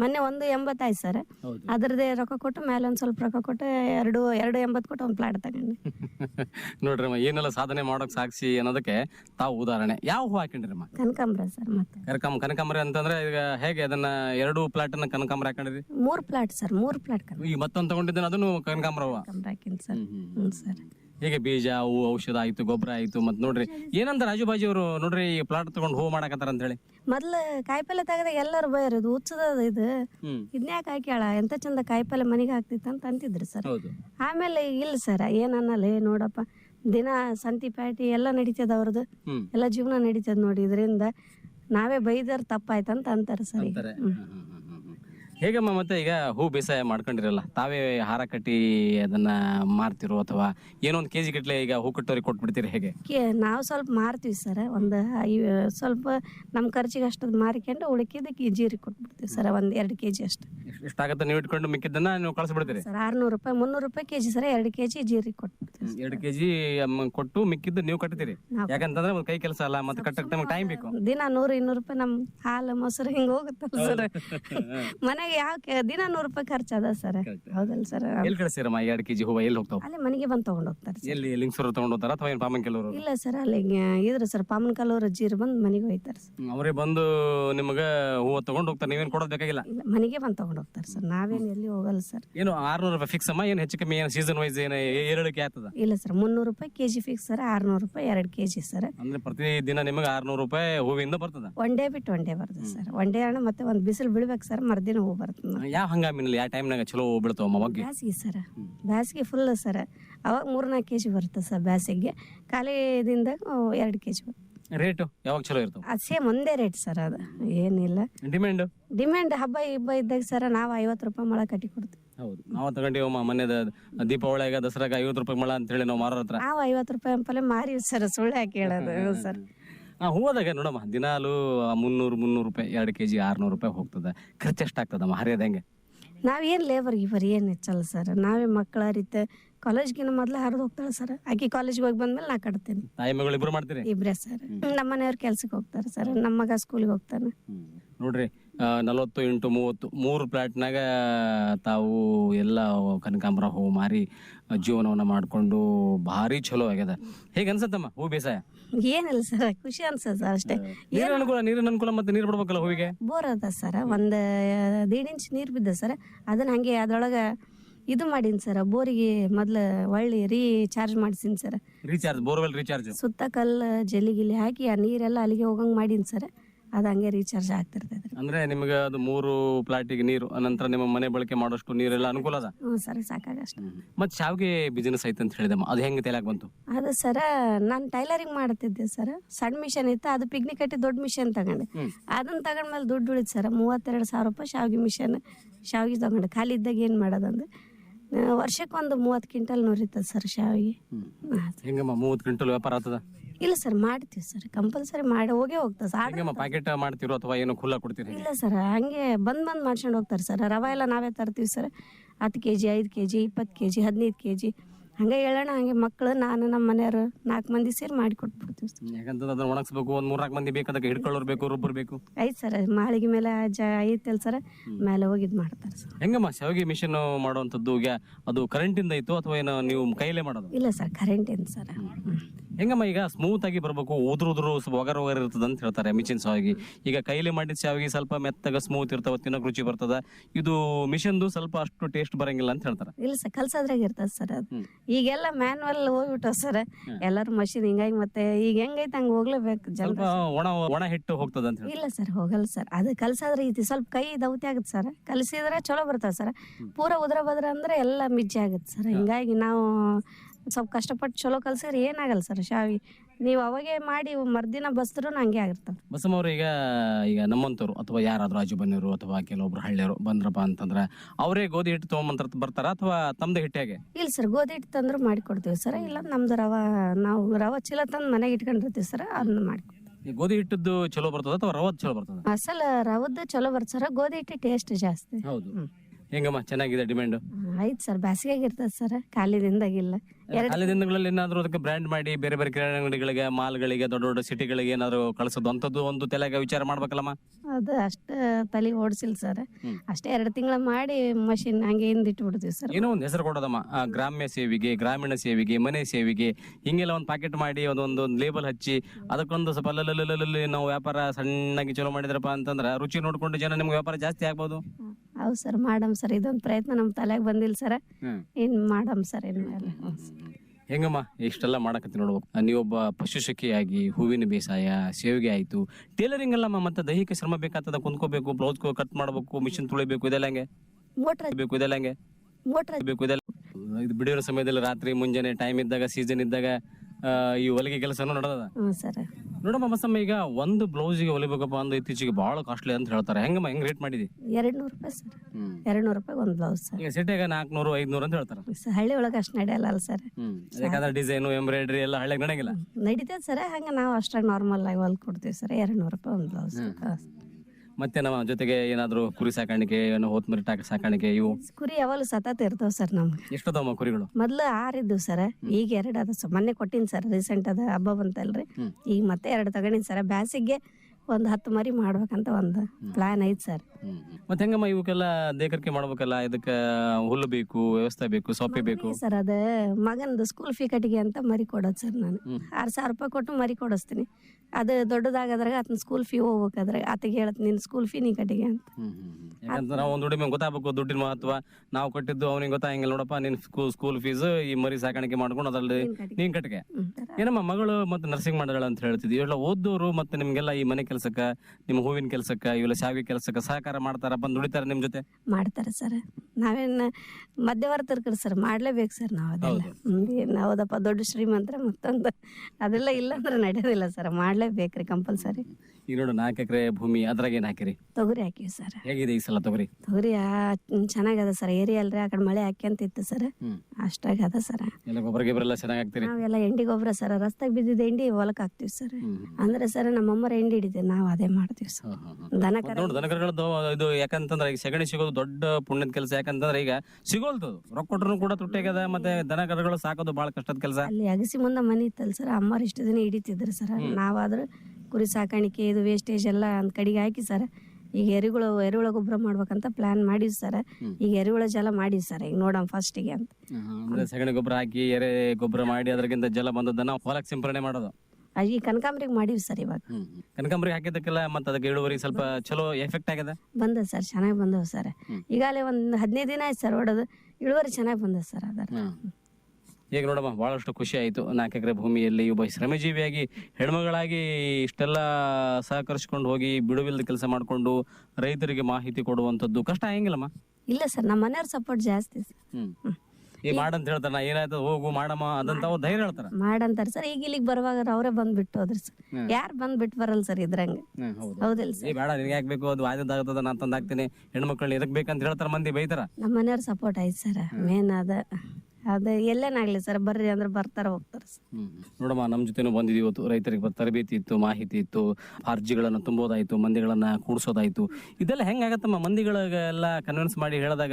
ಮೊನ್ನೆ ಒಂದು ಎಂಬತ್ತಾಯ್ತು ಸರ್. ಅದ್ರದೇ ಅದರದ್ದೇ ರೊಕ್ಕ ಕೊಟ್ಟು ಮೇಲೆ ಒಂದ್ ಸ್ವಲ್ಪ ರೊಕ್ಕ ಕೊಟ್ಟು ಎರಡು ಎರಡು ಎಂಬತ್ತು ಕೊಟ್ಟು ಒಂದು ಪ್ಲಾಟ್ ತಗೊಂಡು. ನೋಡ್ರಮ್ಮ ಏನೆಲ್ಲ ಸಾಧನೆ ಮಾಡೋಕ್ ಸಾಕ್ಷಿ ಅನ್ನೋದಕ್ಕೆ ತಾವು ಉದಾಹರಣೆ. ಯಾವ ಹೂ ಹಾಕೊಂಡಿರಮ್ಮ? ಕನಕಾಂಬ್ರ ಸರ್ ಮತ್ತೆ. ಕನಕಾಂಬ ಕನಕಾಂಬರಿ ಅಂತಂದ್ರೆ ಈಗ ಹೇಗೆ ಅದನ್ನ ಎರಡು ಪ್ಲಾಟ್ ಅನ್ನ ಕನಕಾಂಬ್ರ ಹಾಕೊಂಡಿರಿ ಮೂರು ಪ್ಲಾಟ್ ಸರ್ ಮೂರು ಪ್ಲಾಟ್ ಈಗ ಮತ್ತೊಂದು ತಗೊಂಡಿದ್ದೇನೆ ಅದನ್ನು ಕನಕಾಂಬ್ರ ಹೂವ. ಕನಕಾಂಬ್ರ ಹಾಕಿನಿ ಸರ್. ಹ್ಞೂ ಸರ್. ಹೇಗೆ ಬೀಜ ಹೂ ಔಷಧ ಆಯ್ತು ಗೊಬ್ಬರ ಆಯ್ತು? ಮತ್ತೆ ನೋಡ್ರಿ ಏನಂತ ರಾಜು ಬಾಜಿ ಅವರು ನೋಡ್ರಿ ಈ ಪ್ಲಾಟ್ ತಗೊಂಡು ಹೂ ಮಾಡಕತ್ತಾರ ಅಂತ ಹೇಳಿ? ಮೊದ್ಲ ಕಾಯಿಪಲ್ಲೆ ತೆಗೆದಾಗ ಎಲ್ಲರೂ ಬೈರು ಇದು ಹುಚ್ಚದ ಇದು. ಹ್ಮ್. ಇದನ್ಯಾಕೆ ಹಾಕ್ಯಾಳ? ಎಂತ ಚಂದ ಕಾಯಿಪಲ್ಲೆ ಮನೆಗೆ ಹಾಕ್ತಿತ್ತು ಅಂತ ಅಂತಿದ್ರು ಸರ್. ಹೌದು. ಆಮೇಲೆ ಇಲ್ಲ ಸರ್ ಏನನ್ನಲ್ಲ ಏ ನೋಡಪ್ಪ. ದಿನ ಸಂತಿ ಪ್ಯಾಟಿ ಎಲ್ಲ ನಡೀತದ ಅವ್ರದ್ದು ಹ್ಮ್. ಎಲ್ಲ ಜೀವನ ನಡೀತದ ನೋಡಿ ಇದರಿಂದ ನಾವೇ ಬೈದರ್ ತಪ್ಪಾಯ್ತಂತ ಅಂತಾರೆ ಸರ್ ಈಗ. ಅಂತಾರೆ. ಹ್ಮ್. ಹ್ಮ್, ಹ್ಮ್, ಹ್ಮ್, ಹ್ಮ್. ಹೇಗಮ್ಮ ಮತ್ತೆ ಈಗ ಹೂ ಬೇಸಾಯ ಮಾಡ್ಕೊಂಡಿರಲ್ಲ ತಾವೇ ಹಾರ ಕಟ್ಟಿ ಅದನ್ನ ಮಾರ್ತಿರೋ ಅಥವಾ ಏನೋ ಒಂದು ಕೆಜಿ ಗಟ್ಲೆ ಈಗ ಹೂ ಕಟ್ಟೋರಿಗೆ ಕೊಟ್ಬಿಡ್ತೀರಿ ಹೇಗೆ? ಕೇ ನಾವು ಸ್ವಲ್ಪ ಮಾರ್ತೀವಿ ಸರ್ ಒಂದು ಸ್ವಲ್ಪ ನಮ್ಮ ಖರ್ಚಿಗೆ ಅಷ್ಟು ಮಾರಿಕೊಂಡು ಉಳಿಕಿದ್ದಕ್ಕೆ ಜೀರಿಗೆ ಕೊಟ್ಬಿಡ್ತೀವಿ ಸರ್ ಒಂದು ಎರಡು ಕೆ ಜಿ ಅಷ್ಟು ಎಷ್ಟಾಗುತ್ತೆ ನೀವು ಇಟ್ಕೊಂಡು ಮಿಕ್ಕಿದ್ದನ್ನ ನೀವು ಕಳಿಸ್ಬಿಡ್ತೀರಿ? ಸರ್ ಆರ್ನೂರು ರೂಪಾಯಿ ಮುನ್ನೂರು ರೂಪಾಯಿ ಕೆಜಿ ಸರ್ ಎರಡು ಕೆ ಜಿ ಜೀರಿಗೆ ಕೊಟ್ಬಿಡ್ತೀವಿ. ಎರಡು ಕೆಜಿ ಕೊಟ್ಟು ಮಿಕ್ಕಿದ್ದು ನೀವು ಕಟ್ತೀರಿ? ನಾವು ಯಾಕಂತಂದ್ರೆ ಒಂದು ಕೈ ಕೆಲಸ ಅಲ್ಲ ಮತ್ತೆ ಕಟ್ಟಕ್ಕೆ ನಮಗೆ ಟೈಮ್ ಬೇಕು. ದಿನ ನೂರು ಇನ್ನೂರು ರೂಪಾಯಿ ನಮ್ಮ ಹಾಲು ಮೊಸರು ಹಿಂಗೆ ಹೋಗುತ್ತಲ್ಲ ಸರ್. ಮನೆಗೆ ಯಾವ ದಿನ ನೂರು ರೂಪಾಯಿ ಖರ್ಚು ಅದ ಸರ್. ಹೌದಲ್ಲ ಸರ್? ಎಲ್ಲಿ ಕಳಿಸ್ತೀರಮ್ಮ ಎರಡು ಕೆಜಿ ಹೂವು? ಎಲ್ಲಿ ಹೋಗ್ತಾವ? ಅಲ್ಲೇ ಮನೆಗೆ ಬಂದು ತಗೊಂಡ್ ಹೋಗ್ತಾರೆ ಸರ್. ಎಲ್ಲಿ ಲಿಂಗ್ಸೂರು ತಗೊಂಡು ಹೋಗ್ತಾರ ಅಥವಾ ಏನು ಪಾಮನ್ ಕೆಲವರು ಇಲ್ಲ ಸರ್ ಅಲ್ಲಿ ಇದ್ರ ಸರ್ ಪಾಮನ್ ಅವ್ರ ಜೀರು ಬಂದು ಮನೆಗೆ ಹೋಯ್ತಾರೆ ಸರ್. ಅವರೇ ಬಂದು ನಿಮಗೆ ಹೂವು ತಗೊಂಡು ಹೋಗ್ತಾರೆ. ನೀವೇನು ಕೊಡೋದು ಬೇಕಾಗಿಲ್ಲ? ಇಲ್ಲ ಮನೆಗೆ ಬಂದು ತಗೊಂಡ್ ಹೋಗ್ತಾರೆ ಸರ್. ನಾವೇನು ಎಲ್ಲಿ ಹೋಗಲ್ಲ ಸರ್. ಏನು ಆರ್ನೂರು ರೂಪಾಯಿ ಫಿಕ್ಸ್ ಅಮ್ಮ? ಏನು ಹೆಚ್ಚು ಕಮ್ಮಿ? ಏನು ಸೀಸನ್ ವೈಸ್ ಏನು ಏರಿಳಿಕೆ ಆಗ್ತದ? ಇಲ್ಲ ಸರ್ ಮುನ್ನೂರು ರೂಪಾಯಿ ಕೆಜಿ ಫಿಕ್ಸ್ ಸರ್ ಆರ್ನೂರು ರೂಪಾಯಿ ಎರಡು ಕೆಜಿ ಸರ್. ಅಂದ್ರೆ ಪ್ರತಿ ದಿನ ನಿಮಗೆ ಆರ್ನೂರು ರೂಪಾಯಿ ಹೂವಿಂದ ಬರ್ತದ? ಒನ್ ಡೇ ಬಿಟ್ಟು ಒನ್ ಡೇ ಬರ್ತದೆ ಸರ್. ಒನ್ ಡೇ ಅಣ್ಣ ಮತ್ತೆ ಒಂದು ಬಿಸಿಲು ಬೀಳ್ಬೇಕು ಸರ್ ಮರ್ದಿನ ಹೂ ಬರ್ತದೆ ಯಾವ ಹಂಗಾಮಿನಲ್ಲಿ ಯಾವ ಟೈಮ್ನಾಗ ಚಲೋ ಬೀಳ್ತಾವ ಮೊಗ್ಗೆ ಬ್ಯಾಸಿಗೆ ಸರ್. ಬ್ಯಾಸಿಗೆ ಫುಲ್ ಸರ್. ಅವಾಗ ಮೂರ್ನಾಲ್ಕು ಕೆ ಜಿ ಬರುತ್ತೆ ಸರ್ ಬ್ಯಾಸಿಗೆ ಖಾಲಿದಿಂದ ಎರಡು ಕೆ ಜಿ ರೇಟು ಯಾವಾಗ ಚಲೋ ಇರ್ತಾವ? ಅದು ಸೇಮ್ ಒಂದೇ ರೇಟ್ ಸರ್ ಅದು. ಏನಿಲ್ಲ. ಡಿಮ್ಯಾಂಡ್ ಡಿಮ್ಯಾಂಡ್ ಹಬ್ಬ ಇಬ್ಬ ಇದ್ದಾಗ ಸರ್ ನಾವು ಐವತ್ತು ರೂಪಾಯಿ ಮೊಳ ಕಟ್ಟಿ ಕೊಡ್ತೀವಿ. ಹೌದು. ನಾವು ತಗೊಂಡಿವಮ್ಮ ಮೊನ್ನೆದ ದೀಪಾವಳಿಯಾಗ ದಸರಾಗ ಐವತ್ತು ರೂಪಾಯಿ ಮಳ ಅಂತ ಹೇಳಿ ನಾವು ಮಾರೋ ಹತ್ರ. ನಾವು ಐವತ್ತು ರೂಪಾಯಿ ಅಂಪಲೆ ಮಾರಿ ಸರ್ ಸುಳ್ಳು ಹಾಕಿ ಹೇಳೋದು ಸರ್. ಆ ಹೋದಾಗ ನೋಡಮ್ಮ ದಿನಾಲು ಮುನ್ನೂರು ಮುನ್ನೂರು ರೂಪಾಯಿ ಎರಡು ಕೆ ಜಿ ಆರ್ನೂರು ರೂಪಾಯಿ ಹೋಗ್ತದೆ. ಖರ್ಚು ಎಷ್ಟಾಗ್ತದಮ್ಮ ಹರಿಯೋದು ಹೆಂಗೆ? ನಾವೇನು ಲೇಬರ್ ಗೀಬರ್ ಏನು ಹೆಚ್ಚಲ್ಲ ಸರ್ ನಾವೇ ಮಕ್ಕಳ ರೀತಿ ಕಾಲೇಜ್ಗಿನ ಮೊದಲು ಹರಿದು ಹೋಗ್ತಾಳೆ ಸರ್ ಆಕೆ ಕಾಲೇಜ್ಗೆ ಹೋಗಿ ಬಂದ್ಮೇಲೆ ನಾ ಕಟ್ತೇನೆ. ತಾಯಿ ಮಗಳು ಇಬ್ರು ಮಾಡ್ತೀರಿ? ಇಬ್ರೇ ಸರ್ ನಮ್ಮ ಮನೆಯವ್ರ ಕೆಲ್ಸಕ್ಕೆ ಹೋಗ್ತಾರೆ ಸರ್ ನಮ್ಮ ಮಗ ಸ್ಕೂಲಿಗೆ ಹೋಗ್ತಾನೆ. ನೋಡ್ರಿ ಆ, ನಲವತ್ತು ಇಂಟು ಮೂವತ್ತು ಮೂರು ಪ್ಲಾಟ್ನಾಗ ತಾವು ಎಲ್ಲ ಕನಕಾಂಬರ ಹೂ ಮಾರಿ ಜೀವನವನ್ನು ಮಾಡಿಕೊಂಡು ಭಾರಿ ಚಲೋ ಆಗ್ಯದ. ಹೇಗೆ ಅನ್ಸತ್ತಮ್ಮ ಹೂ ಬೇಸಾಯ? ಏನಿಲ್ಲ ಸರ್ ಖುಷಿ ಅನ್ಸದ ಸರ್ ಅಷ್ಟೇ. ನೀರಿನ ಅನುಕೂಲ ನೀರಿನ ಅನುಕೂಲ ಮತ್ತೆ ನೀರು ಬಿಡ್ಬೇಕಲ್ಲ ಹೂವಿಗೆ? ಬೋರ್ ಅದ ಸರ್ ಒಂದು ದೀಡ್ ಇಂಚ್ ನೀರ್ ಬಿದ್ದ ಸರ್ ಅದನ್ನ ಹಂಗೆ ಅದ್ರೊಳಗ ಇದು ಮಾಡೀನಿ ಸರ್ ಬೋರಿಗೆ ಮೊದ್ಲ ಒಳ್ಳೆ ರೀಚಾರ್ಜ್ ಮಾಡ್ಸೀನಿ ಸರ್. ರೀಚಾರ್ಜ್ ಬೋರ್ವೆಲ್ ರೀಚಾರ್ಜ್ ಸುತ್ತ ಕಲ್ಲು ಜಲ್ಲಿ ಗಿಲ್ಲಿ ಹಾಕಿ ಆ ನೀರೆಲ್ಲ ಅಲ್ಲಿಗೆ ಹೋಗಂಗ್ ಮಾಡೀನಿ ಸರ್. ಅದು ಹಂಗೆ ರೀಚಾರ್ಜ್ ಆಗ್ತಿರ್ತೈತೆ ಅಂದ್ರೆ ನಿಮಗೆ ಅದು ಮೂರು ಪ್ಲಾಟಿಗೆ ನೀರು ಅನಂತರ ನಿಮ್ಮ ಮನೆ ಬಳಕೆ ಮಾಡೋಷ್ಟು ನೀರೆಲ್ಲ ಅನುಕೂಲ ಅದ? ಹ್ಞೂ ಸರ್ ಸಾಕಾಗಷ್ಟು. ಮತ್ತೆ ಶಾವಿಗೆ ಬಿಸಿನೆಸ್ ಐತೆ ಅಂತ ಹೇಳಿದಮ್ಮ ಅದು ಹೆಂಗೆ ತಲೆಯಾಗ ಬಂತು? ಅದು ಸರ ನಾನು ಟೈಲರಿಂಗ್ ಮಾಡ್ತಿದ್ದೆ ಸರ್. ಸಣ್ಣ ಮಿಷನ್ ಇತ್ತು ಅದು ಪಿಗ್ನಿ ಕಟ್ಟಿ ದೊಡ್ಡ ಮಿಷನ್ ತಗೊಂಡೆ. ಅದನ್ನ ತಗೊಂಡ್ಮೇಲೆ ದುಡ್ಡು ಉಳಿತು ಸರ್. ಮೂವತ್ತೆರಡು ಸಾವಿರ ರೂಪಾಯಿ ಶಾವಿಗೆ ಮಿಷನ್ ಶಾವಿಗೆ ತಗೊಂಡೆ. ಖಾಲಿ ಇದ್ದಾಗ ಏನು ಮಾಡೋದಂದ್ರೆ ವರ್ಷಕ್ಕೆ ಒಂದು ಮೂವತ್ತು ಕ್ವಿಂಟಲ್ ನುರಿತದೆ ಸರ್ ಶಾವಿಗೆ. ಹೆಂಗಮ್ಮ ಮೂವತ್ತು ಕ್ವಿಂಟಲ್ ವ್ಯಾಪಾರ ಆಗ್ತದ? ಇಲ್ಲ ಸರ್ ಮಾಡ್ತೀವಿ ಸರ್. ಕಂಪಲ್ಸರಿ ಮಾಡಿ ಹೋಗೇ ಹೋಗ್ತದೆ. ಸರ್ ಹೆಂಗಮ್ಮ ಪ್ಯಾಕೆಟ್ ಮಾಡ್ತಿರೋ ಅಥವಾ ಏನು ಖುಲ್ಲ ಕೊಡ್ತೀರಿ? ಇಲ್ಲ ಸರ್ ಹಂಗೆ ಬಂದ್ ಬಂದ್ ಮಾಡ್ಕೊಂಡು ಹೋಗ್ತಾರೆ ಸರ್. ರವೆ ಎಲ್ಲ ನಾವೇ ತರ್ತೀವಿ ಸರ್. ಹತ್ತು ಕೆ ಜಿ ಐದು ಕೆ ಜಿ ಇಪ್ಪತ್ತು ಕೆ ಜಿ ಹದಿನೈದು ಕೆ ಜಿ ಹಂಗೆ ಹೇಳೋಣ ಹಂಗೆ ಮಕ್ಕಳು ನಾನು ನಮ್ಮ ಮನೆಯವರು ನಾಲ್ಕು ಮಂದಿ ಸೇರಿ ಮಾಡಿ ಕೊಟ್ಬಿಡ್ತೀವಿ ಸರ್. ಯಾಕಂತಂದ್ರೆ ಅದನ್ನ ಒಣಗಿಸ್ಬೇಕು ಒಂದ್ ಮೂರ್ನಾಲ್ಕು ಮಂದಿ ಅದಕ್ಕೆ ಹಿಡ್ಕೊಳ್ಳೋರು ಬೇಕು ರುಬ್ಬರು ಬೇಕು. ಐತೆ ಸರ್ ಮಾಳಿಗೆ ಮೇಲೆ ಜ ಐತಲ್ಲ ಸರ್ ಮೇಲೆ ಹೋಗಿದ್ ಮಾಡ್ತಾರೆ ಸರ್. ಹೆಂಗಮ್ಮ ಶಾವಿಗೆ ಮಿಷನ್ ಮಾಡುವಂಥದ್ದು ಗ್ಯಾ- ಅದು ಕರೆಂಟಿಂದ ಇಂದ ಇತ್ತು ಅಥವಾ ಏನು ನೀವು ಕೈಲೇ ಮಾಡೋದು? ಇಲ್ಲ ಸರ್ ಕರೆಂಟ್ ಏನು ಸರ್. ಹೆಂಗಮ್ಮ ಈಗ ಸ್ಮೂತ್ ಆಗಿ ಬರಬೇಕು? ಉದ್ರು ಉದ್ರು ಒಗರ್ ಒಗರ್ ಇರ್ತದ ಅಂತ ಹೇಳ್ತಾರೆ ಮಿಷಿನ್ ಶಾವಿಗೆ ಈಗ ಕೈಲಿ ಮಾಡಿದ ಶಾವಿಗೆ ಸ್ವಲ್ಪ ಮೆತ್ತಗ ಸ್ಮೂತ್ ಇರ್ತಾವ ತಿನ್ನೋಕ್ ರುಚಿ ಬರ್ತದ. ಇದು ಮಿಷನ್ದು ಸ್ವಲ್ಪ ಅಷ್ಟು ಟೇಸ್ಟ್ ಬರಂಗಿಲ್ಲ ಅಂತ ಹೇಳ್ತಾರೆ. ಇಲ್ಲ ಸರ್ ಕಲ್ಸದ್ರಾಗ ಇರ್ತದೆ ಸರ್ ಅದು. ಈಗೆಲ್ಲ ಮ್ಯಾನ್ವಲ್ ಹೋಗ್ಬಿಟ್ಟು ಸರ್. ಎಲ್ಲರೂ ಮಷಿನ್ ಹಿಂಗಾಗಿ ಮತ್ತೆ ಈಗ ಹೆಂಗೈತೆ ಹಂಗ ಹೋಗ್ಲೇಬೇಕು ಸ್ವಲ್ಪ ಒಣ ಒಣ ಹಿಟ್ಟು ಹೋಗ್ತದ ಅಂತ ಹೇಳಿ ಇಲ್ಲ ಸರ್ ಹೋಗಲ್ಲ ಸರ್. ಅದು ಕಲ್ಸಾದ್ರೆ ಐತಿ ಸ್ವಲ್ಪ ಕೈ ದೌತಿ ಆಗುತ್ತೆ ಸರ್. ಕಲ್ಸಿದ್ರೆ ಚಲೋ ಬರ್ತದೆ ಸರ್. ಪೂರ ಉದ್ರ ಬದ್ರ ಅಂದ್ರೆ ಎಲ್ಲ ಮಿಜ್ಜಿ ಆಗುತ್ತೆ ಸರ್. ಹಿಂಗಾಗಿ ನಾವು ಸ್ವಲ್ಪ ಕಷ್ಟಪಟ್ಟು ಚಲೋ ಕಲ್ಸಿದ್ರೆ ಏನಾಗಲ್ಲ ಸರ್ ಶಾವಿ. ನೀವು ಅವಾಗೆ ಮಾಡಿ ಮರ್ದಿನ ಬಸ್ದ್ರು ಹಂಗೆ ಆಗಿರ್ತಾರೆ ಬಸಮ್ಮ ಅವ್ರು ಈಗ ಈಗ ನಮ್ಮಂತವ್ರು ಅಥವಾ ಯಾರಾದ್ರೂ ಆಜು ಬನ್ನಿರು ಅಥವಾ ಕೆಲವೊಬ್ರು ಹಳ್ಳಿಯರು ಬಂದ್ರಪ್ಪ ಅಂತಂದ್ರೆ ಅವರೇ ಗೋಧಿ ಹಿಟ್ಟು ತಗೊಂಬಂತ ಬರ್ತಾರ ಅಥವಾ ತಮ್ದು ಹಿಟ್ಟಿಗೆ ಇಲ್ಲ ಸರ್ ಗೋಧಿ ಹಿಟ್ಟು ತಂದ್ರು ಮಾಡಿ ಕೊಡ್ತೀವಿ ಸರ್. ಇಲ್ಲ ನಮ್ದು ರವ ನಾವು ರವ ಚೀಲ ತಂದು ಮನೆಗೆ ಇಟ್ಕೊಂಡಿರ್ತೀವಿ ಸರ್ ಅದನ್ನ ಮಾಡಿ ಈ ಗೋಧಿ ಹಿಟ್ಟದ್ದು ಚಲೋ ಬರ್ತದ ಅಥವಾ ರವದ್ ಚಲೋ ಬರ್ತದ? ಅಸಲ ರವದ್ದು ಚಲೋ ಬರ್ತದೆ ಸರ್ ಗೋಧಿ ಹಿಟ್ಟು ಟೇಸ್ಟ್ ಜಾಸ್ತಿ. ಹೌದು. ಹೆಂಗಮ್ಮ? ಚೆನ್ನಾಗಿದೆ ಡಿಮ್ಯಾಂಡ್ ಆಯ್ತು ಸರ್. ಬ್ಯಾಸಿಗೆ ಇರ್ತದೆ ಸರ್. ಖಾಲಿದಿಂದಾಗಿಲ್ಲ. ಎರಡು ಖಾಲಿ ದಿನಗಳಲ್ಲಿ ಏನಾದ್ರು ಅದಕ್ಕೆ ಬ್ರ್ಯಾಂಡ್ ಮಾಡಿ ಬೇರೆ ಬೇರೆ ಕಿರಾಣಿ ಅಂಗಡಿಗಳಿಗೆ ಮಾಲ್ಗಳಿಗೆ ದೊಡ್ಡ ದೊಡ್ಡ ಸಿಟಿಗಳಿಗೆ ಏನಾದರೂ ಕಳಿಸೋದು ಅಂತದ್ದು ಒಂದು ತಲೆಗೆ ವಿಚಾರ ಮಾಡ್ಬೇಕಲ್ಲಮ್ಮ? ಅದು ಅಷ್ಟು ತಲೆ ಓಡಿಸಿಲ್ಲ ಸರ್. ಅಷ್ಟೇ ಎರಡು ತಿಂಗಳ ಮಾಡಿ ಮಷಿನ್ ಹಂಗೆ ಹಿಂದಿಟ್ಬಿಡ್ತೀವಿ ಸರ್. ಏನೋ ಒಂದು ಹೆಸರು ಕೊಡೋದಮ್ಮ. ಆ, ಗ್ರಾಮ್ಯ ಸೇವೆಗೆ ಗ್ರಾಮೀಣ ಸೇವೆಗೆ ಮನೆ ಸೇವೆಗೆ ಹಿಂಗೆಲ್ಲ ಒಂದು ಪ್ಯಾಕೆಟ್ ಮಾಡಿ ಅದೊಂದು ಲೇಬಲ್ ಹಚ್ಚಿ ಅದಕ್ಕೊಂದು ಸ್ವಲ್ಪ ಅಲ್ಲಲ್ಲಿ ನಾವು ವ್ಯಾಪಾರ ಸಣ್ಣಗೆ ಚಲೋ ಮಾಡಿದ್ರಪ್ಪ ಅಂತಂದ್ರೆ ರುಚಿ ನೋಡ್ಕೊಂಡು ಜನ ನಿಮ್ಗೆ ವ್ಯಾಪಾರ ಜಾಸ್ತಿ ಆಗ್ಬೋದು. ಹೌದು ಸರ್ ಮಾಡಮ್ ಸರ್ ಇದೊಂದು ಪ್ರಯತ್ನ ನಮ್ಮ ತಲೆಗೆ ಬಂದಿಲ್ಲ ಸರ್. ಹ್ಮ್. ಇನ್ನು ಮಾಡಮ್ ಸರ್ ಇನ್ಮೇಲೆ. ಹೆಂಗಮ್ಮ ಇಷ್ಟೆಲ್ಲ ಮಾಡಕತ್ತಿ ನೋಡ್ಬೇಕು. ನೀವೊಬ್ಬ ಪಶುಶಕಿಯಾಗಿ ಹೂವಿನ ಬೇಸಾಯ ಸೇವಿಗೆ ಆಯ್ತು. ಟೇಲರಿಂಗ್ ಅಲ್ಲಮ್ಮ ಮತ್ತೆ ದೈಹಿಕ ಶ್ರಮ ಬೇಕಾಗ್ತದ. ಕುಂತ್ಕೋಬೇಕು ಬ್ಲೌಸ್ ಕಟ್ ಮಾಡಬೇಕು ಮಿಷಿನ್ ತುಳಿಬೇಕು ಇದೆಲ್ಲ ಹೆಂಗೆ? ಮೋಟರ್ ಬೇಕು ಇದೆಲ್ಲ ಹೆಂಗೆ? ಮೋಟರ್ ಬೇಕು ಇದೆಲ್ಲ ಇದು ಬಿಡಿರೋ ಸಮಯದಲ್ಲಿ ರಾತ್ರಿ ಮುಂಜಾನೆ ಟೈಮ್ ಇದ್ದಾಗ ಸೀಸನ್ ಇದ್ದಾಗ ಆ, ಈ ಹೊಲಿಗೆ ಕೆಲಸನೂ ನಡೆದದ? ಹ್ಞೂ ಸರ್. ನೋಡಮ್ಮ ಬಸಮ್ಮ ಈಗ ಒಂದು ಬ್ಲೌಸಿಗೆ ಹೊಲಿಬೇಕಪ್ಪ ಅಂದ್ರೆ ಇತ್ತೀಚೆಗೆ ಬಹಳ ಕಾಸ್ಟ್ಲಿ ಅಂತ ಹೇಳ್ತಾರೆ. ಹೆಂಗಮ್ಮ ಹೆಂಗ್ ರೇಟ್ ಮಾಡಿದಿ? ಎರಡ್ ನೂರು ರೂಪಾಯಿ ಸರ್. ಎರಡ್ ನೂರು ರೂಪಾಯಿ ಒಂದು ಬ್ಲೌಸ್ ಸರ್. ಈಗ ಸಿಟಿಯಾಗ ನಾಲ್ಕುನೂರು ಐದ್ನೂರು ಅಂತ ಹೇಳ್ತಾರೆ. ಸ- ಹಳ್ಳಿ ಒಳಗೆ ಅಷ್ಟು ನಡೆಯಲ್ಲ ಅಲ್ಲ ಸರ್. ಹ್ಮ್. ಯಾಕಂದ್ರೆ ಡಿಸೈನು ಎಂಬ್ರಾಯ್ಡ್ರಿ ಎಲ್ಲ ಹಳ್ಳಿಗೆ ನಡೆಯಂಗಿಲ್ಲ. ನಡೀತದೆ ಸರ್ ಹಂಗೆ ನಾವು ಅಷ್ಟಾಗಿ ನಾರ್ಮಲ್ ಆಗಿ ಹೊಲ್ದು ಕೊಡ್ತೀವಿ ಸರ್. ಎರಡು ನೂರು ರೂಪಾಯಿ ಒಂದು ಬ್ಲೌಸ್ ಮತ್ತೆ ನಮ್ಮ ಜೊತೆಗೆ ಏನಾದ್ರು ಕುರಿ ಸಾಕಾಣಿಕೆ ಏನೋ ಹೋತ್ ಮರಿ ಟಾಕ ಸಾಕಾಣಿಕೆ ಇವು? ಕುರಿ ಯಾವಾಗಲೂ ಸತತ ಇರ್ತಾವ ಸರ್ ನಮ್ಗೆ. ಎಷ್ಟದಮ್ಮ ಕುರಿಗಳು? ಮೊದ್ಲು ಆರಿದ್ದು ಸರ್. ಈಗ ಎರಡು ಅದ ಸರ್. ಮೊನ್ನೆ ಕೊಟ್ಟಿನಿ ಸರ್ ರೀಸೆಂಟ್ ಅದ ಹಬ್ಬ ಬಂತಲ್ರಿ. ಈಗ ಮತ್ತೆ ಎರಡು ತಗೊಂಡಿನಿ ಸರ್. ಬ್ಯಾಸಿಗೆ ಒಂದು ಹತ್ತು ಮರಿ ಮಾಡ್ಬೇಕಂತ ಒಂದು ಪ್ಲಾನ್ ಐತೆ ಸರ್. ಮತ್ತೆ ಹೆಂಗಮ್ಮ ಇವಕ್ಕೆಲ್ಲ ದೇಕರಿಕೆ ಮಾಡ್ಬೇಕಲ್ಲ ಇದಕ್ಕೆ ಹುಲ್ಲು ಬೇಕು ವ್ಯವಸ್ಥೆ ಬೇಕು ಸೊಪ್ಪೆ ಬೇಕು? ಸರ್ ಅದ. ಮಗನದು ಸ್ಕೂಲ್ ಫೀ ಕಟ್ಟಿಗೆ ಅಂತ ಮರಿ ಕೊಡೋದು ಸರ್ ನಾನು. ಆರು ಸಾವಿರ ರೂಪಾಯಿ ಕೊಟ್ಟು ಮರಿ ಕೊಡಿಸ್ತೀನಿ. ಅದು ದೊಡ್ಡದಾಗದ್ರಾಗ ಅತನ ಸ್ಕೂಲ್ ಫೀ ಹೋಗ್ಬೇಕಾದ್ರೆ ಆತಗೆ ಹೇಳತ್ ನಿನ್ ಸ್ಕೂಲ್ ಫೀ ನೀ ಕಟ್ಟಿಗೆ ಅಂತ. ಯಾಕಂದ್ರೆ ನಾವು ಒಂದು ದುಡಿಮೆ ಗೊತ್ತಾಗಬೇಕು ದುಡ್ಡಿನ ಮಹತ್ವ. ನಾವು ಕೊಟ್ಟಿದ್ದು ಅವನಿಗೆ ಗೊತ್ತಾಗಿಲ್ಲ ನೋಡಪ್ಪ ನಿನ್ ಸ್ಕೂಲ್ ಸ್ಕೂಲ್ ಫೀಸ್ ಈ ಮರಿ ಸಾಕಾಣಿಕೆ ಮಾಡ್ಕೊಂಡು ಅದರಲ್ಲಿ ನೀನ್ ಕಟ್ಟಿಗೆ. ಏನಮ್ಮ ಮಗಳು ಮತ್ತೆ ನರ್ಸಿಂಗ್ ಮಾಡಲ್ಲ ಅಂತ ಹೇಳ್ತಿದ್ವಿ ಎಲ್ಲ ಓದೋರು ಮತ್ತೆ ನಿಮ್ಗೆಲ್ಲ ಈ ಮನೆ ಕೆಲಸಕ್ಕ ನಿಮ್ಮ ಹೂವಿನ ಕೆಲಸಕ್ಕ ಇವೆಲ್ಲ ಶಾವಿ ಕೆಲಸಕ್ಕ ಸಹಕಾರ ಮಾಡ್ತಾರ ಬಂದು ದುಡಿತಾರ ನಿಮ್ ಜೊತೆ? ಮಾಡ್ತಾರೆ ಸರ್. ನಾವೇನು ಮಧ್ಯವರ್ತಿರ್ಕರು ಸರ್ ಮಾಡ್ಲೇಬೇಕು ಸರ್ ನಾವು ಅದೆಲ್ಲ. ಹ್ಮ್. ಹೌದಪ್ಪ ದೊಡ್ಡ ಶ್ರೀಮಂತರ ಮತ್ತೊಂದು ಅದೆಲ್ಲ ಇಲ್ಲ ಅಂದ್ರೆ ನಡೆಯೋದಿಲ್ಲ ಸರ್. ಮಾಡ್ಲೇಬೇಕ್ರಿ ಕಂಪಲ್ಸರಿ. ಈಗ ನೋಡು ನಾಲ್ಕು ಎಕರೆ ಭೂಮಿ ಅದ್ರಾಗ ಏನ್ ಹಾಕಿರಿ? ತೊಗರಿ ಹಾಕಿವಿ ಸರ್. ಹೇಗಿದೆ ಈ ಸಲ ತೊಗರಿ? ತೊಗರಿ ಆ- ಚೆನ್ನಾಗದ ಸರ್. ಏರಿಯಾ ಅಲ್ರಿ ಆ ಕಡೆ ಮಳೆ ಹಾಕ್ಯಂತಿತ್ತು ಸರ್. ಹ್ಮ್. ಅಷ್ಟಾಗದ ಸರ್. ಎಲ್ಲ ಗೊಬ್ಬರ ಗಿಬ್ಬರ ಎಲ್ಲ ಚೆನ್ನಾಗಿ ಹಾಕ್ತೀರಿ? ನಾವೆಲ್ಲ ಎಂಡಿ ಗೊಬ್ಬರ ಸರ್. ರಸ್ತಾಗ ಬಿದ್ದಿದ್ದ ಎಂಡಿ ಹೊಲಕ್ಕೆ ಹಾಕ್ತಿವಿ ಸರ್. ಅಂದ್ರೆ ಸರ್ ನಮ್ಮಮ್ಮರ ಎಂಡಿ ಹಿಡಿತೀವಿ ನಾವು ಅದೇ ಮಾಡ್ತೀವಿ ಸರ್. ದನ ಕರ ನೋಡು ದನಕರಗಳದ್ದು ಇದು ಯಾಕಂತಂದ್ರೆ ಈಗ ಸಗಣಿ ಸಿಗೋದು ದೊಡ್ಡ ಪುಣ್ಯದ ಕೆಲಸ. ಯಾಕಂತಂದ್ರೆ ಈಗ ಸಿಗೋಲ್ದು. ರೊಕ್ಕ ಕೊಟ್ಟರು ಕೂಡ ತುಟ್ಟಿಗದ ಮತ್ತೆ ದನ ಕರುಗಳು ಸಾಕೋದು ಬಹಳ ಕಷ್ಟದ ಕೆಲಸ. ಅಲ್ಲಿ ಅಗಸಿ ಮುಂದೆ ಮನೆ ಇತ್ತಲ್ಲ ಸರ್. ಅಮ್ಮರು ಇಷ್ಟು ದಿನ ಹಿಡಿತಿದ್ರು ಸರ್. ನಾವಾದ್ರೆ ಕುರಿ ಸಾಕಾಣಿಕೆ ಇದು ವೇಸ್ಟೇಜ್ ಎಲ್ಲ ಒಂದ್ ಕಡೆಗೆ ಹಾಕಿ ಸರ್ ಈಗ ಎರಿಗಳು ಎರೆಹುಳ ಗೊಬ್ಬರ ಮಾಡ್ಬೇಕಂತ ಪ್ಲಾನ್ ಮಾಡಿವಿ ಸರ್ ಈಗ ಎರೆಹುಳ ಜಲ ಮಾಡಿವಿ ಸರ್ ಈಗ ನೋಡಮ್ ಫಸ್ಟಿಗೆ ಅಂತ. ಅಂದ್ರೆ ಸಗಣಿ ಗೊಬ್ಬರ ಹಾಕಿ ಎರೆ ಗೊಬ್ಬರ ಮಾಡಿ ಅದ್ರಗಿಂತ ಜಲ ಬಂದದನ್ನ ಹೊಲಕ್ಕೆ ಸಿಂಪರಣೆ ಮಾಡೋದು. ಈ ಕನಕಾಂಬ್ರಿಗೆ ಮಾಡಿವಿ ಸರ್ ಇವಾಗ. ಕನಕಾಂಬರಿ ಹಾಕಿದ್ದಕ್ಕೆಲ್ಲ ಮತ್ತೆ ಅದಕ್ಕೆ ಇಳುವರಿ ಸ್ವಲ್ಪ ಚಲೋ ಎಫೆಕ್ಟ್ ಆಗಿದೆ ಬಂದ ಸರ್ ಚೆನ್ನಾಗಿ ಬಂದವು ಸರ್ ಈಗಾಗಲೇ ಒಂದು ಹದಿನೈದು ದಿನ ಆಯ್ತು ಸರ್ ಹೊಡೋದು ಇಳುವರಿ ಚೆನ್ನಾಗಿ ಬಂದ ಸರ್ ಅದರ ಈಗ ನೋಡಮ್ಮ ಬಹಳಷ್ಟು ಖುಷಿ ಆಯಿತು. ನಾಲ್ಕು ಎಕರೆ ಭೂಮಿಯಲ್ಲಿ ಒಬ್ಬ ಶ್ರಮಜೀವಿಯಾಗಿ ಹೆಣ್ಮಗಳಾಗಿ ಇಷ್ಟೆಲ್ಲ ಸಹಕರಿಸ್ಕೊಂಡು ಹೋಗಿ ಬಿಡುವಿಲ್ಲದ ಕೆಲಸ ಮಾಡಿಕೊಂಡು ರೈತರಿಗೆ ಮಾಹಿತಿ ಕೊಡುವಂಥದ್ದು ಕಷ್ಟ ಹೆಂಗಿಲ್ಲಮ್ಮ? ಇಲ್ಲ ಸರ್ ನಮ್ಮ ಮನೆಯವ್ರ ಸಪೋರ್ಟ್ ಜಾಸ್ತಿ ಸರ್. ಹ್ಮ್. ಈ ಮಾಡಂತ ಹೇಳ್ತಾರ ನಾ ಏನಾಯ್ತು ಹೋಗು ಮಾಡಮ್ಮ ಅದಂತ ಅವ್ರು ಧೈರ್ಯ ಹೇಳ್ತಾರ? ಮಾಡಂತಾರ ಸರ್. ಈಗ ಇಲ್ಲಿಗೆ ಬರುವಾಗ ಅವರೇ ಬಂದ್ ಬಿಟ್ಟು ಹೋದ್ರಿ ಸರ್. ಯಾರು ಬಂದ್ ಬಿಟ್ಟು ಬರಲ್ಲ ಸರ್ ಇದ್ರಂಗ. ಹೌದು. ಹೌದಿಲ್ಲ ಸರ್ ಏ ಬೇಡ ನಿನ್ಗೆ ಯಾಕೆ ಬೇಕು? ಅದು ಆಯ್ದಾಗ್ತದ ನಾನು ತಂದಾಗ್ತೀನಿ ಹಾಕ್ತೀನಿ. ಹೆಣ್ಮಕ್ಳನ್ನ ಇದಕ್ಕೆ ಬೇಕಂತ ಹೇಳ್ತಾರ ಮಂದಿ ಬೈತಾರ? ನಮ್ಮ ಮನೆಯವ್ರ ಸಪೋರ್ಟ್ ಆಯ್ತು ಸರ್. ಮೇನ್ ಅದ ಅದ ಎಲ್ಲೇನಾಗ್ಲಿ ಸರ್, ಬರ್ರಿ ಅಂದ್ರೆ ಬರ್ತಾರ ಹೋಗ್ತಾರೆ ನೋಡಮ್ಮ ನಮ್ಮ ಜೊತೆನೂ ಬಂದಿದ್ದೀವಿ ಇವತ್ತು. ರೈತರಿಗೆ ತರಬೇತಿ ಇತ್ತು, ಮಾಹಿತಿ ಇತ್ತು, ಅರ್ಜಿಗಳನ್ನು ತುಂಬೋದಾಯ್ತು, ಮಂದಿಗಳನ್ನ ಕೂಡಿಸೋದಾಯ್ತು. ಇದೆಲ್ಲ ಹೆಂಗಾಗತ್ತಮ್ಮ ಮಂದಿಗಳಿಗೆಲ್ಲ ಕನ್ವಿನ್ಸ್ ಮಾಡಿ ಹೇಳಿದಾಗ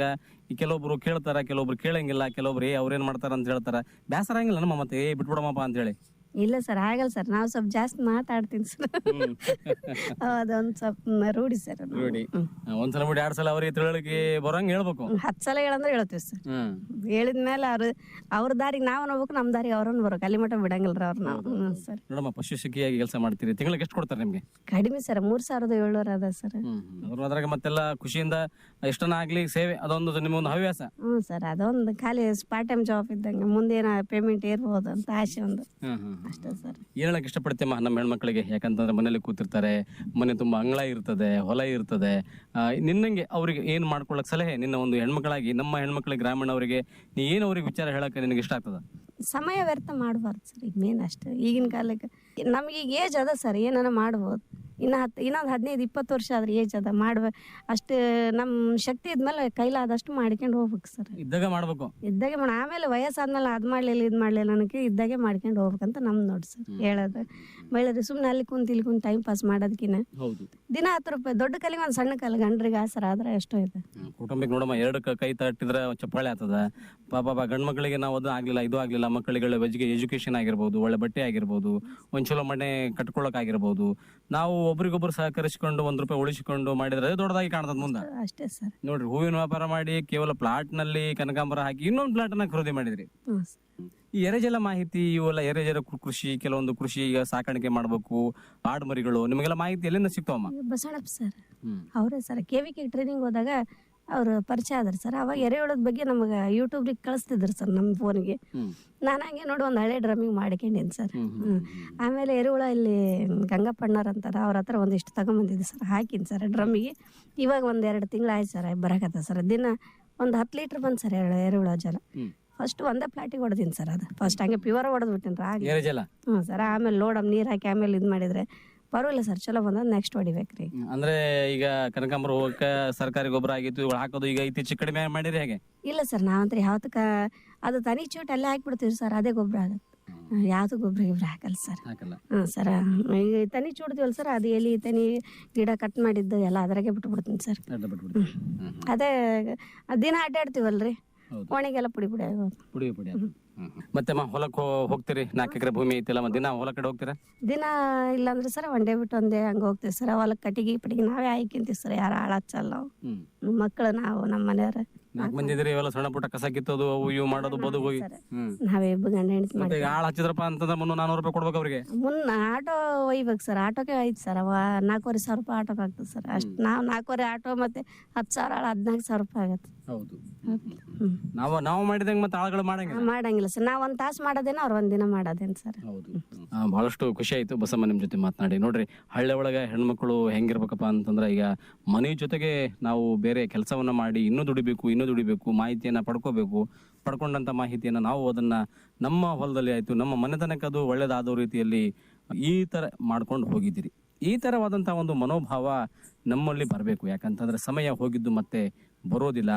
ಈ ಕೆಲವೊಬ್ರು ಕೇಳ್ತಾರ, ಕೆಲವೊಬ್ರು ಕೇಳಂಗಿಲ್ಲ, ಕೆಲವೊಬ್ರು, ಏ, ಅವ್ರೇನ್ ಮಾಡ್ತಾರ? ಅಂತ ಹೇಳ್ತಾರ. ಬೇಸರ ಹಂಗಿಲ್ಲ ನಮ್ಮ ಮತ್ತೆ, ಏ, ಬಿಟ್ಬಿಡಮ್ಮಪ್ಪ ಅಂತ ಹೇಳಿ ಇಲ್ಲ ಸರ್ ಆಗಲ್ಲ ಸರ್. ನಾವು ಸ್ವಲ್ಪ ಜಾಸ್ತಿ ಮಾತಾಡ್ತೀನಿ ಸರ್. ಅದೊಂದ್ ಸ್ವಲ್ಪ ರೂಢಿ ಸರ್ ಅದು. ಹ್ಮ್. ಒಂದ್ಸಲ ಬಿಡಿ ಎರಡ್ ಸಲ ಅವ್ರಿಗೆ ತಿಳುವಳಿಕೆ ಬರೋಂಗ್ ಹೇಳ್ಬೇಕು. ಹತ್ತು ಸಲ ಹೇಳಂದ್ರೆ ಹೇಳ್ತೀವಿ ಸರ್. ಹ್ಮ್. ಹೇಳಿದ್ಮೇಲೆ ಅವ್ರು ಅವ್ರ ದಾರಿಗೆ ನಾವು ಹೋಗ್ಬೇಕು ನಮ್ಮ ದಾರಿಗೆ ಅವ್ರನ್ನ ಬರ್ಬೇಕು ಅಲ್ಲಿ ಮಟ್ಟ ಬಿಡಂಗಿಲ್ಲ ಅವ್ರು ನಾವು ಸರ್. ನೋಡಮ್ಮ ಪಶು ಸಿಕ್ಕಿಯಾಗಿ ಕೆಲಸ ಮಾಡ್ತೀರಿ. ತಿಂಗಳಿಗೆ ಎಷ್ಟು ಕೊಡ್ತಾರೆ ನಿಮ್ಗೆ? ಕಡಿಮೆ ಸರ್ ಮೂರ್ ಸಾವಿರದ ಏಳ್ನೂರ ಅದ ಸರ್. ಅದ್ರ ಅದ್ರಾಗ ಮತ್ತೆಲ್ಲ ಖುಷಿಯಿಂದ ಎಷ್ಟನ ಆಗ್ಲಿ ಸೇವೆ ಅದೊಂದು ನಿಮ್ಮೊಂದು ಹವ್ಯಾಸ. ಹ್ಞೂ ಸರ್. ಅದೊಂದು ಖಾಲಿ ಪಾರ್ಟ್ ಟೈಮ್ ಜಾಬ್ ಇದ್ದಂಗೆ ಮುಂದೇನ ಪೇಮೆಂಟ್ ಇರ್ಬೋದು ಅಂತ ಆಸೆ ಒಂದು. ಹ್ಮ್ ಹ್ಮ್. ಅಷ್ಟೇ ಸರ್. ಹೇಳಕ್ ಇಷ್ಟಪಡ್ತೀಮ್ಮ ನಮ್ಮ ಹೆಣ್ಮಕ್ಳಿಗೆ? ಯಾಕಂತಂದ್ರೆ ಮನೇಲಿ ಕೂತಿರ್ತಾರೆ ಮನೆ ತುಂಬಾ ಅಂಗಳ ಇರ್ತದೆ ಹೊಲ ಇರ್ತದೆ. ಆ, ನಿನ್ನಂಗೆ ಅವ್ರಿಗೆ ಏನು ಮಾಡ್ಕೊಳಕ್ ಸಲಹೆ? ನಿನ್ನ ಒಂದು ಹೆಣ್ಮಕ್ಳಾಗಿ ನಮ್ಮ ಹೆಣ್ಮಕ್ಳಿಗೆ ಗ್ರಾಮೀಣವರಿಗೆ ನೀ ಏನು ಅವ್ರಿಗೆ ವಿಚಾರ ಹೇಳಕ್ಕೆ ನಿನಗೆ ಇಷ್ಟ ಆಗ್ತದ? ಸಮಯ ವ್ಯರ್ಥ ಮಾಡಬಾರ್ದು ಸರ್ ಈಗ ಮೇನ್ ಅಷ್ಟೇ. ಈಗಿನ ಕಾಲಕ್ಕೆ ನಮ್ಗೆ ಈಗ ಏಜ್ ಅದ ಸರ್ ಏನಾರ ಮಾಡ್ಬೋದು. ಇನ್ನು ಹತ್ತು ಇನ್ನೊಂದು ಹದಿನೈದು ಇಪ್ಪತ್ತು ವರ್ಷ ಆದ್ರೆ ಏಜ್ ಅದ. ಮಾಡ್ಬೇ ಅಷ್ಟು ನಮ್ಮ ಶಕ್ತಿ ಇದ್ಮೇಲೆ ಕೈಲಾದಷ್ಟು ಮಾಡ್ಕೊಂಡು ಹೋಗ್ಬೇಕು ಸರ್. ಇದ್ದಾಗ ಮಾಡ್ಬೇಕು. ಇದ್ದಾಗೆ ಮಾಡ ಆಮೇಲೆ ವಯಸ್ಸಾದ್ಮೇಲೆ ಅದು ಮಾಡ್ಲಿಲ್ಲ ಇದು ಮಾಡ್ಲಿಲ್ಲ ನನಗೆ ಇದ್ದಾಗೆ ಮಾಡ್ಕೊಂಡು ಹೋಗ್ಬೇಕಂತ ನಮ್ದು ನೋಡಿ ಸರ್ ಹೇಳೋದು. ಮಹಿಳೆಯರು ಸುಮ್ಮನೆ ಅಲ್ಲಿ ಕುಂತ ಇಲ್ಲಿ ಕುಂತ ಟೈಮ್ ಪಾಸ್ ಮಾಡೋದಕ್ಕಿನ್ನ ಹೌದು. ದಿನ ಹತ್ತು ರೂಪಾಯಿ ದೊಡ್ಡ ಕಲಿಗೆ ಒಂದು ಸಣ್ಣ ಕಲ್ ಗಂಡ್ರಿಗೆ ಆಸರ ಆದ್ರೆ ಎಷ್ಟೋ ಇದೆ. ಕುಟುಂಬಕ್ಕೆ ನೋಡಮ್ಮ ಎರಡು ಕ- ಕೈ ತಟ್ಟಿದ್ರೆ ಚಪ್ಪಾಳೆ ಆಗ್ತದ. ಪಾಪ ಪಾಪ ಗಂಡ್ ಮಕ್ಕಳಿಗೆ ನಾವು ಅದು ಆಗ್ಲಿಲ್ಲ ಇದು ಆಗ್ಲಿಲ್ಲ. ಮಕ್ಕಳಿಗೆ ಎಜುಕೆ ಎಜುಕೇಶನ್ ಆಗಿರ್ಬೋದು ಒಳ್ಳೆ ಬಟ್ಟೆ ಆಗಿರ್ಬೋದು ಒಂದು ಚಲೋ ಮನೆ ಕಟ್ಕೊಳಕ್ ಆಗಿರ್ಬೋದು. ನಾವು ಒಬ್ರಿಗೊಬ್ರು ಸಹಕರಿಸಿಕೊಂಡು ಒಂದ್ ರೂಪಾಯಿ ಉಳಿಸಿಕೊಂಡು ಮಾಡಿದ್ರೆ ಅದು ದೊಡ್ಡದಾಗಿ ಕಾಣ್ತದ ಮುಂದೆ. ಅಷ್ಟೇ ಸರ್. ನೋಡ್ರಿ ಹೂವಿನ ವ್ಯಾಪಾರ ಮಾಡಿ ಕೇವಲ ಪ್ಲಾಟ್ನಲ್ಲಿ ಕನಕಾಂಬರ ಹಾಕಿ ಇನ್ನೊಂದು ಪ್ಲಾಟ್ ಅನ್ನ ಖರೀದಿ ಮಾಡಿದ್ರಿ. ಸರ್. ಈ ಎರೆಜಲ ಮಾಹಿತಿ ಇವೆಲ್ಲ ಎರೆಜಲ ಕೃ- ಕೃಷಿ ಕೆಲವೊಂದು ಕೃಷಿ ಈಗ ಸಾಕಾಣಿಕೆ ಮಾಡಬೇಕು ಆಡು ಮರಿಗಳು ನಿಮಗೆಲ್ಲ ಮಾಹಿತಿ ಎಲ್ಲಿಂದ ಸಿಗ್ತಾವಮ್ಮ ಬಸಳಪ್ಪ ಬಸವಣ್ಣಪ್ಪ ಸರ್. ಅವರೇ sir K V K training ಹೋದಾಗ ಅವ್ರು ಪರಿಚಯ ಆದ್ರ ಸರ್. ಅವಾಗ ಎರೆಹುಳದ ಬಗ್ಗೆ ನಮಗೆ ಯೂಟ್ಯೂಬ್ಗೆ ಕಳಿಸ್ತಿದ್ರು ಸರ್ ನಮ್ಮ ಫೋನಿಗೆ ಹ್ಮ್. ನಾನು ಹಂಗೆ ನೋಡಿ ಒಂದು ಹಳೆ ಡ್ರಮ್ಮಿಂಗ್ ಮಾಡ್ಕೊಂಡೇನಿ ಸರ್. ಹ್ಮ್. ಆಮೇಲೆ ಎರೆಹುಳ ಇಲ್ಲಿ ಗಂಗಪ್ಪಣ್ಣರ್ ಅಂತಾರ ಅವ್ರ ಹತ್ರ ಒಂದಿಷ್ಟು ತಗೊಂಬಂದಿದ್ದೆ ಸರ್. ಹಾಕಿನಿ ಸರ್ ಡ್ರಮ್ಮಿಗೆ ಇವಾಗ ಒಂದು ಎರಡು ತಿಂಗಳು ಆಯ್ತು ಸರ್ ಬರಕತ್ತ ಸರ್. ದಿನ ಒಂದು ಹತ್ತು ಲೀಟ್ರ್ ಬಂದು ಸರ್ ಎರೆ ಎರೆಹುಳ ಜಲ. ಫಸ್ಟ್ ಒಂದೇ ಪ್ಲಾಟಿಗೆ ಹೊಡೆದೀನಿ ಸರ್ ಅದು. ಫಸ್ಟ್ ಹಂಗೆ ಪ್ಯೂರ್ ಹೊಡೆದ್ಬಿಟ್ಟಿನಿ ಬಿಡ್ತೀನಿ ರಾಗಿ ಹ್ಞೂ ಸರ್ ಆಮೇಲೆ ಲೋಡಮ್ ನೀರು ಹಾಕಿ ಆಮೇಲೆ ಇದು ಮಾಡಿದರೆ ಪರವಾಗಿಲ್ಲ ಸರ್ ಚಲೋ ಬಂದ ನೆಕ್ಸ್ಟ್ ಹೊಡಿಬೇಕು ರೀ ಅಂದ್ರೆ ಈಗ ಕನಕಾಂಬರ ಹೋಗಕ್ಕೆ ಸರ್ಕಾರಿ ಗೊಬ್ಬರ ಆಗಿತ್ತು ಇವಾಗ ಹಾಕೋದು ಈಗ ಇತ್ತೀಚೆಗೆ ಕಡಿಮೆ ಮಾಡಿರಿ ಹೇಗೆ? ಇಲ್ಲ ಸರ್ ನಾವಂತ್ರಿ ಯಾವತ್ತಕ್ಕ ಅದು ತನಿ ಚೂಟ್ ಅಲ್ಲೇ ಹಾಕ್ಬಿಡ್ತೀವಿ ಸರ್ ಅದೇ ಗೊಬ್ಬರ ಆಗುತ್ತೆ. ಯಾವುದು ಗೊಬ್ಬರ ಗಿಬ್ಬರ ಹಾಕಲ್ಲ ಸರ್ ಹಾಕಲ್ಲ. ಹಾಂ ಸರ್ ಈಗ ತನಿ ಚೂಡ್ತೀವಲ್ಲ ಸರ್ ಅದು ಎಲಿ ತನಿ ಗಿಡ ಕಟ್ ಮಾಡಿದ್ದು ಎಲ್ಲ ಅದ್ರಾಗೆ ಬಿಟ್ಬಿಡ್ತೀನಿ ಸರ್ ಅಡ್ಡ ಬಿಟ್ಬಿಡ್ತೀವಿ. ಹ್ಮ್. ಅದೇ ದಿನ ಅಡ್ಡಾಡ್ತೀವಲ್ರಿ. ಒಣಗೆಲ್ಲ ಪುಡಿ ಪುಡಿ ಆಗೋದು ಪುಡಿ ಪುಡಿ. ಮತ್ತೆ ಹೊಲಕ್ಕೆ ಹೋಗ್ತೀರಿ? ನಾಲ್ಕು ಎಕರೆ ಭೂಮಿ ಐತಿಲ್ಲ ಮತ್ತೆ ದಿನ ಹೊಲ ಕಡೆ ಹೋಗ್ತೀರಾ? ದಿನ ಇಲ್ಲಾಂದ್ರೆ ಸರ್ ಒನ್ ಡೇ ಬಿಟ್ಟು ಒಂದೇ ಹಂಗ ಹೋಗ್ತೀವಿ ಸರ್. ಹೊಲಕ್ಕೆ ಕಟ್ಟಿಗೆ ಪಟ್ಟಿಗೆ ನಾವೇ ಆಯ್ಕಿಂತೀವಿ ಸರ್ ಯಾರು ಹಾಳಚ್ಚಲ್ಲ ನಾವು ಹ್ಮ್. ಮಕ್ಕಳು ನಾವು ನಮ್ಮ ಮನೆಯವ್ರ. ನಾಲ್ಕು ಮಂದಿ ಇದ್ರಿ ಇವೆಲ್ಲ ಸಣ್ಣ ಪುಟ್ಟ ಕಸ ಕಿತ್ತೋದು ಅವು ಇವು ಮಾಡೋದು ಬದುಕು ಹೋಗಿ ಹ್ಮ್. ನಾವೇ ಗಂಡ ಹೆಂಡತಿ ಮತ್ತೆ ಈಗ ಆಳ್ ಹಚ್ಚಿದ್ರಪ್ಪ ಅಂತಂದ್ರೆ ಮುನ್ನೂರು ನಾನೂರು ರೂಪಾಯಿ ಕೊಡ್ಬೇಕು ಅವ್ರಿಗೆ. ಮುನ್ನ ಆಟೋ ಒಯ್ಬೇಕು ಸರ್ ಆಟೋಗೆ ಐತೆ ಸರ್ ಅವ ನಾಲ್ಕೂವರೆ ಸಾವಿರ ರೂಪಾಯಿ ಆಟೋಗೆ ಆಗ್ತದೆ ಸರ್. ಅಷ್ಟು ನಾವು ನಾಲ್ಕೂವರೆ ಆಟೋ ಮತ್ತೆ ಹತ್ತು ಸಾವಿರ ಆಳು ಹದಿನಾಲ್ಕು ಸಾವಿರ ರೂಪಾಯಿ ಆಗತ್ತೆ. ಹೌದು. ಹ್ಞೂ ನಾವು ನಾವು ಮಾಡಿದಂಗೆ ಮತ್ತೆ ಆಳುಗಳು ಮಾಡಂಗಿಲ್ಲ. ಮಾಡಂಗಿಲ್ಲ ಸರ್. ನಾವು ಒಂದು ತಾಸು ಮಾಡೋದೇನೋ ಅವ್ರು ಒಂದಿನ ಮಾಡೋದೇನು ಸರ್. ಹೌದು. ಆ, ಬಹಳಷ್ಟು ಖುಷಿ ಆಯ್ತು ಬಸಮ್ಮ ನಿಮ್ಮ ಜೊತೆ ಮಾತನಾಡಿ. ನೋಡ್ರಿ ಹಳ್ಳಿ ಒಳಗೆ ಹೆಣ್ಮಕ್ಳು ಹೆಂಗಿರ್ಬೇಕಪ್ಪ ಅಂತಂದ್ರೆ ಈಗ ಮನೆ ಜೊತೆಗೆ ನಾವು ಬೇರೆ ಕೆಲಸವನ್ನ ಮಾಡಿ ಇನ್ನೂ ದುಡಿಬೇಕು ಇನ್ನೂ ದುಡಿಬೇಕು ಮಾಹಿತಿಯನ್ನ ಪಡ್ಕೋಬೇಕು, ಪಡ್ಕೊಂಡಂತ ಮಾಹಿತಿಯನ್ನ ನಾವು ಅದನ್ನ ನಮ್ಮ ಹೊಲದಲ್ಲಿ ಆಯ್ತು, ನಮ್ಮ ಮನೆತನಕ್ಕೆ ಅದು ಒಳ್ಳೇದಾದ ರೀತಿಯಲ್ಲಿ ಈ ತರ ಮಾಡ್ಕೊಂಡು ಹೋಗಿದ್ದೀರಿ. ಈ ಥರವಾದಂಥ ಒಂದು ಮನೋಭಾವ ನಮ್ಮಲ್ಲಿ ಬರಬೇಕು. ಯಾಕಂತಂದ್ರೆ ಸಮಯ ಹೋಗಿದ್ದು ಮತ್ತೆ ಬರೋದಿಲ್ಲ.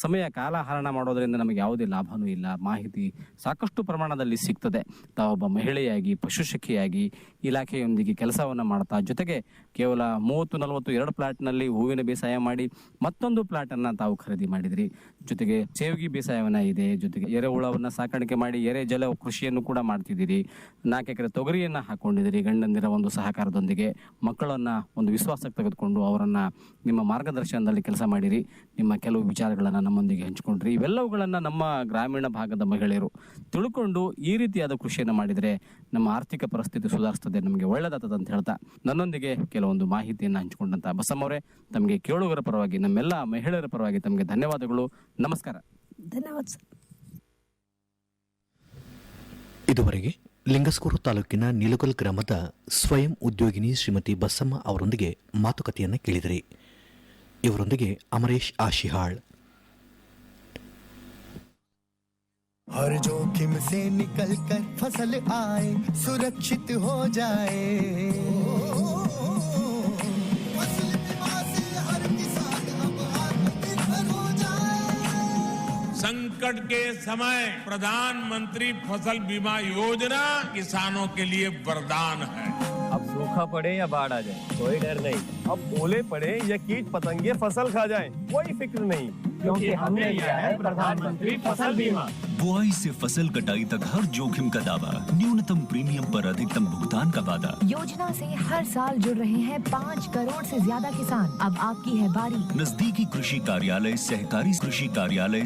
ಸಮಯ ಕಾಲಹರಣ ಮಾಡೋದರಿಂದ ನಮಗೆ ಯಾವುದೇ ಲಾಭನೂ ಇಲ್ಲ. ಮಾಹಿತಿ ಸಾಕಷ್ಟು ಪ್ರಮಾಣದಲ್ಲಿ ಸಿಗ್ತದೆ. ತಾವೊಬ್ಬ ಮಹಿಳೆಯಾಗಿ, ಪಶುಸಖಿಯಾಗಿ ಇಲಾಖೆಯೊಂದಿಗೆ ಕೆಲಸವನ್ನು ಮಾಡ್ತಾ, ಜೊತೆಗೆ ಕೇವಲ ಮೂವತ್ತು ನಲವತ್ತು ಎರಡು ಪ್ಲಾಟ್ನಲ್ಲಿ ಹೂವಿನ ಬೇಸಾಯ ಮಾಡಿ ಮತ್ತೊಂದು ಪ್ಲಾಟನ್ನು ತಾವು ಖರೀದಿ ಮಾಡಿದ್ರಿ. ಜೊತೆಗೆ ಸೇವಿಗೆ ಬೇಸಾಯವನ್ನು ಇದೆ, ಜೊತೆಗೆ ಎರೆಹುಳವನ್ನು ಸಾಕಾಣಿಕೆ ಮಾಡಿ ಎರೆ ಜಲ ಕೃಷಿಯನ್ನು ಕೂಡ ಮಾಡ್ತಿದ್ದೀರಿ. ನಾಲ್ಕು ಎಕರೆ ತೊಗರಿಯನ್ನು ಹಾಕೊಂಡಿದ್ದೀರಿ. ಗಂಡಂದಿರ ಒಂದು ಸಹಕಾರದೊಂದಿಗೆ ಮಕ್ಕಳನ್ನು ಒಂದು ವಿಶ್ವಾಸಕ್ಕೆ ತೆಗೆದುಕೊಂಡು ಅವರನ್ನು ನಿಮ್ಮ ಮಾರ್ಗದರ್ಶನದಲ್ಲಿ ಕೆಲಸ ಮಾಡಿರಿ. ನಿಮ್ಮ ಕೆಲವು ವಿಚಾರಗಳನ್ನು ನಮ್ಮೊಂದಿಗೆ ಹಂಚಿಕೊಂಡ್ರಿ. ಇವೆಲ್ಲವುಗಳನ್ನು ನಮ್ಮ ಗ್ರಾಮೀಣ ಭಾಗದ ಮಹಿಳೆಯರು ತಿಳ್ಕೊಂಡು ಈ ರೀತಿಯಾದ ಕೃಷಿಯನ್ನು ಮಾಡಿದರೆ ನಮ್ಮ ಆರ್ಥಿಕ ಪರಿಸ್ಥಿತಿ ಸುಧಾರಿಸ್ತದೆ ನಮಗೆ ಒಳ್ಳೇದಾಗ್ತದೆ ಅಂತ ಹೇಳ್ತಾ ನನ್ನೊಂದಿಗೆ ಕೆಲವೊಂದು ಮಾಹಿತಿಯನ್ನು ಹಂಚಿಕೊಂಡಂತ ಬಸಮ್ಮವರೇ ತಮಗೆ ಕೇಳುಗರ ಪರವಾಗಿ ನಮ್ಮೆಲ್ಲ ಮಹಿಳೆಯರ ಪರವಾಗಿ ತಮಗೆ ಧನ್ಯವಾದಗಳು. ನಮಸ್ಕಾರ. ಧನ್ಯವಾದ ಸರ್. ಇದುವರೆಗೆ ಲಿಂಗಸ್ಕೂರು ತಾಲೂಕಿನ ನಿಲುಗಲ್ ಗ್ರಾಮದ ಸ್ವಯಂ ಉದ್ಯೋಗಿನಿ ಶ್ರೀಮತಿ ಬಸಮ್ಮ ಅವರೊಂದಿಗೆ ಮಾತುಕತೆಯನ್ನು ಕೇಳಿದಿರಿ. ಇವರೊಂದಿಗೆ ಅಮರೇಶ್ ಆಶಿಹಾಳ್ हर जोखिम से निकल कर फसल आए सुरक्षित हो जाए फसल बीमा से हर किसान अब आत्मनिर्भर हो जाए संकट के समय प्रधानमंत्री फसल बीमा योजना किसानों के लिए वरदान है अब सूखा पड़े या बाढ़ आ जाए? कोई डर नहीं। अब ओले पड़े या कीट पतंगे फ़सल खा जाए कोई फ़िक्र नहीं। क्योंकि हमने लिया है प्रधानमंत्री फ़सल बीमा। बुआई से फ़सल कटाई तक हर जोखिम का दावा न्यूनतम प्रीमियम पर अधिकतम भुगतान का वादा। योजना से हर साल जुड़ रहे हैं पाँच करोड़ से ज़्यादा किसान। अब आपकी है बारी। नजदीकी कृषि कार्यालय सहकारी कृषि कार्यालय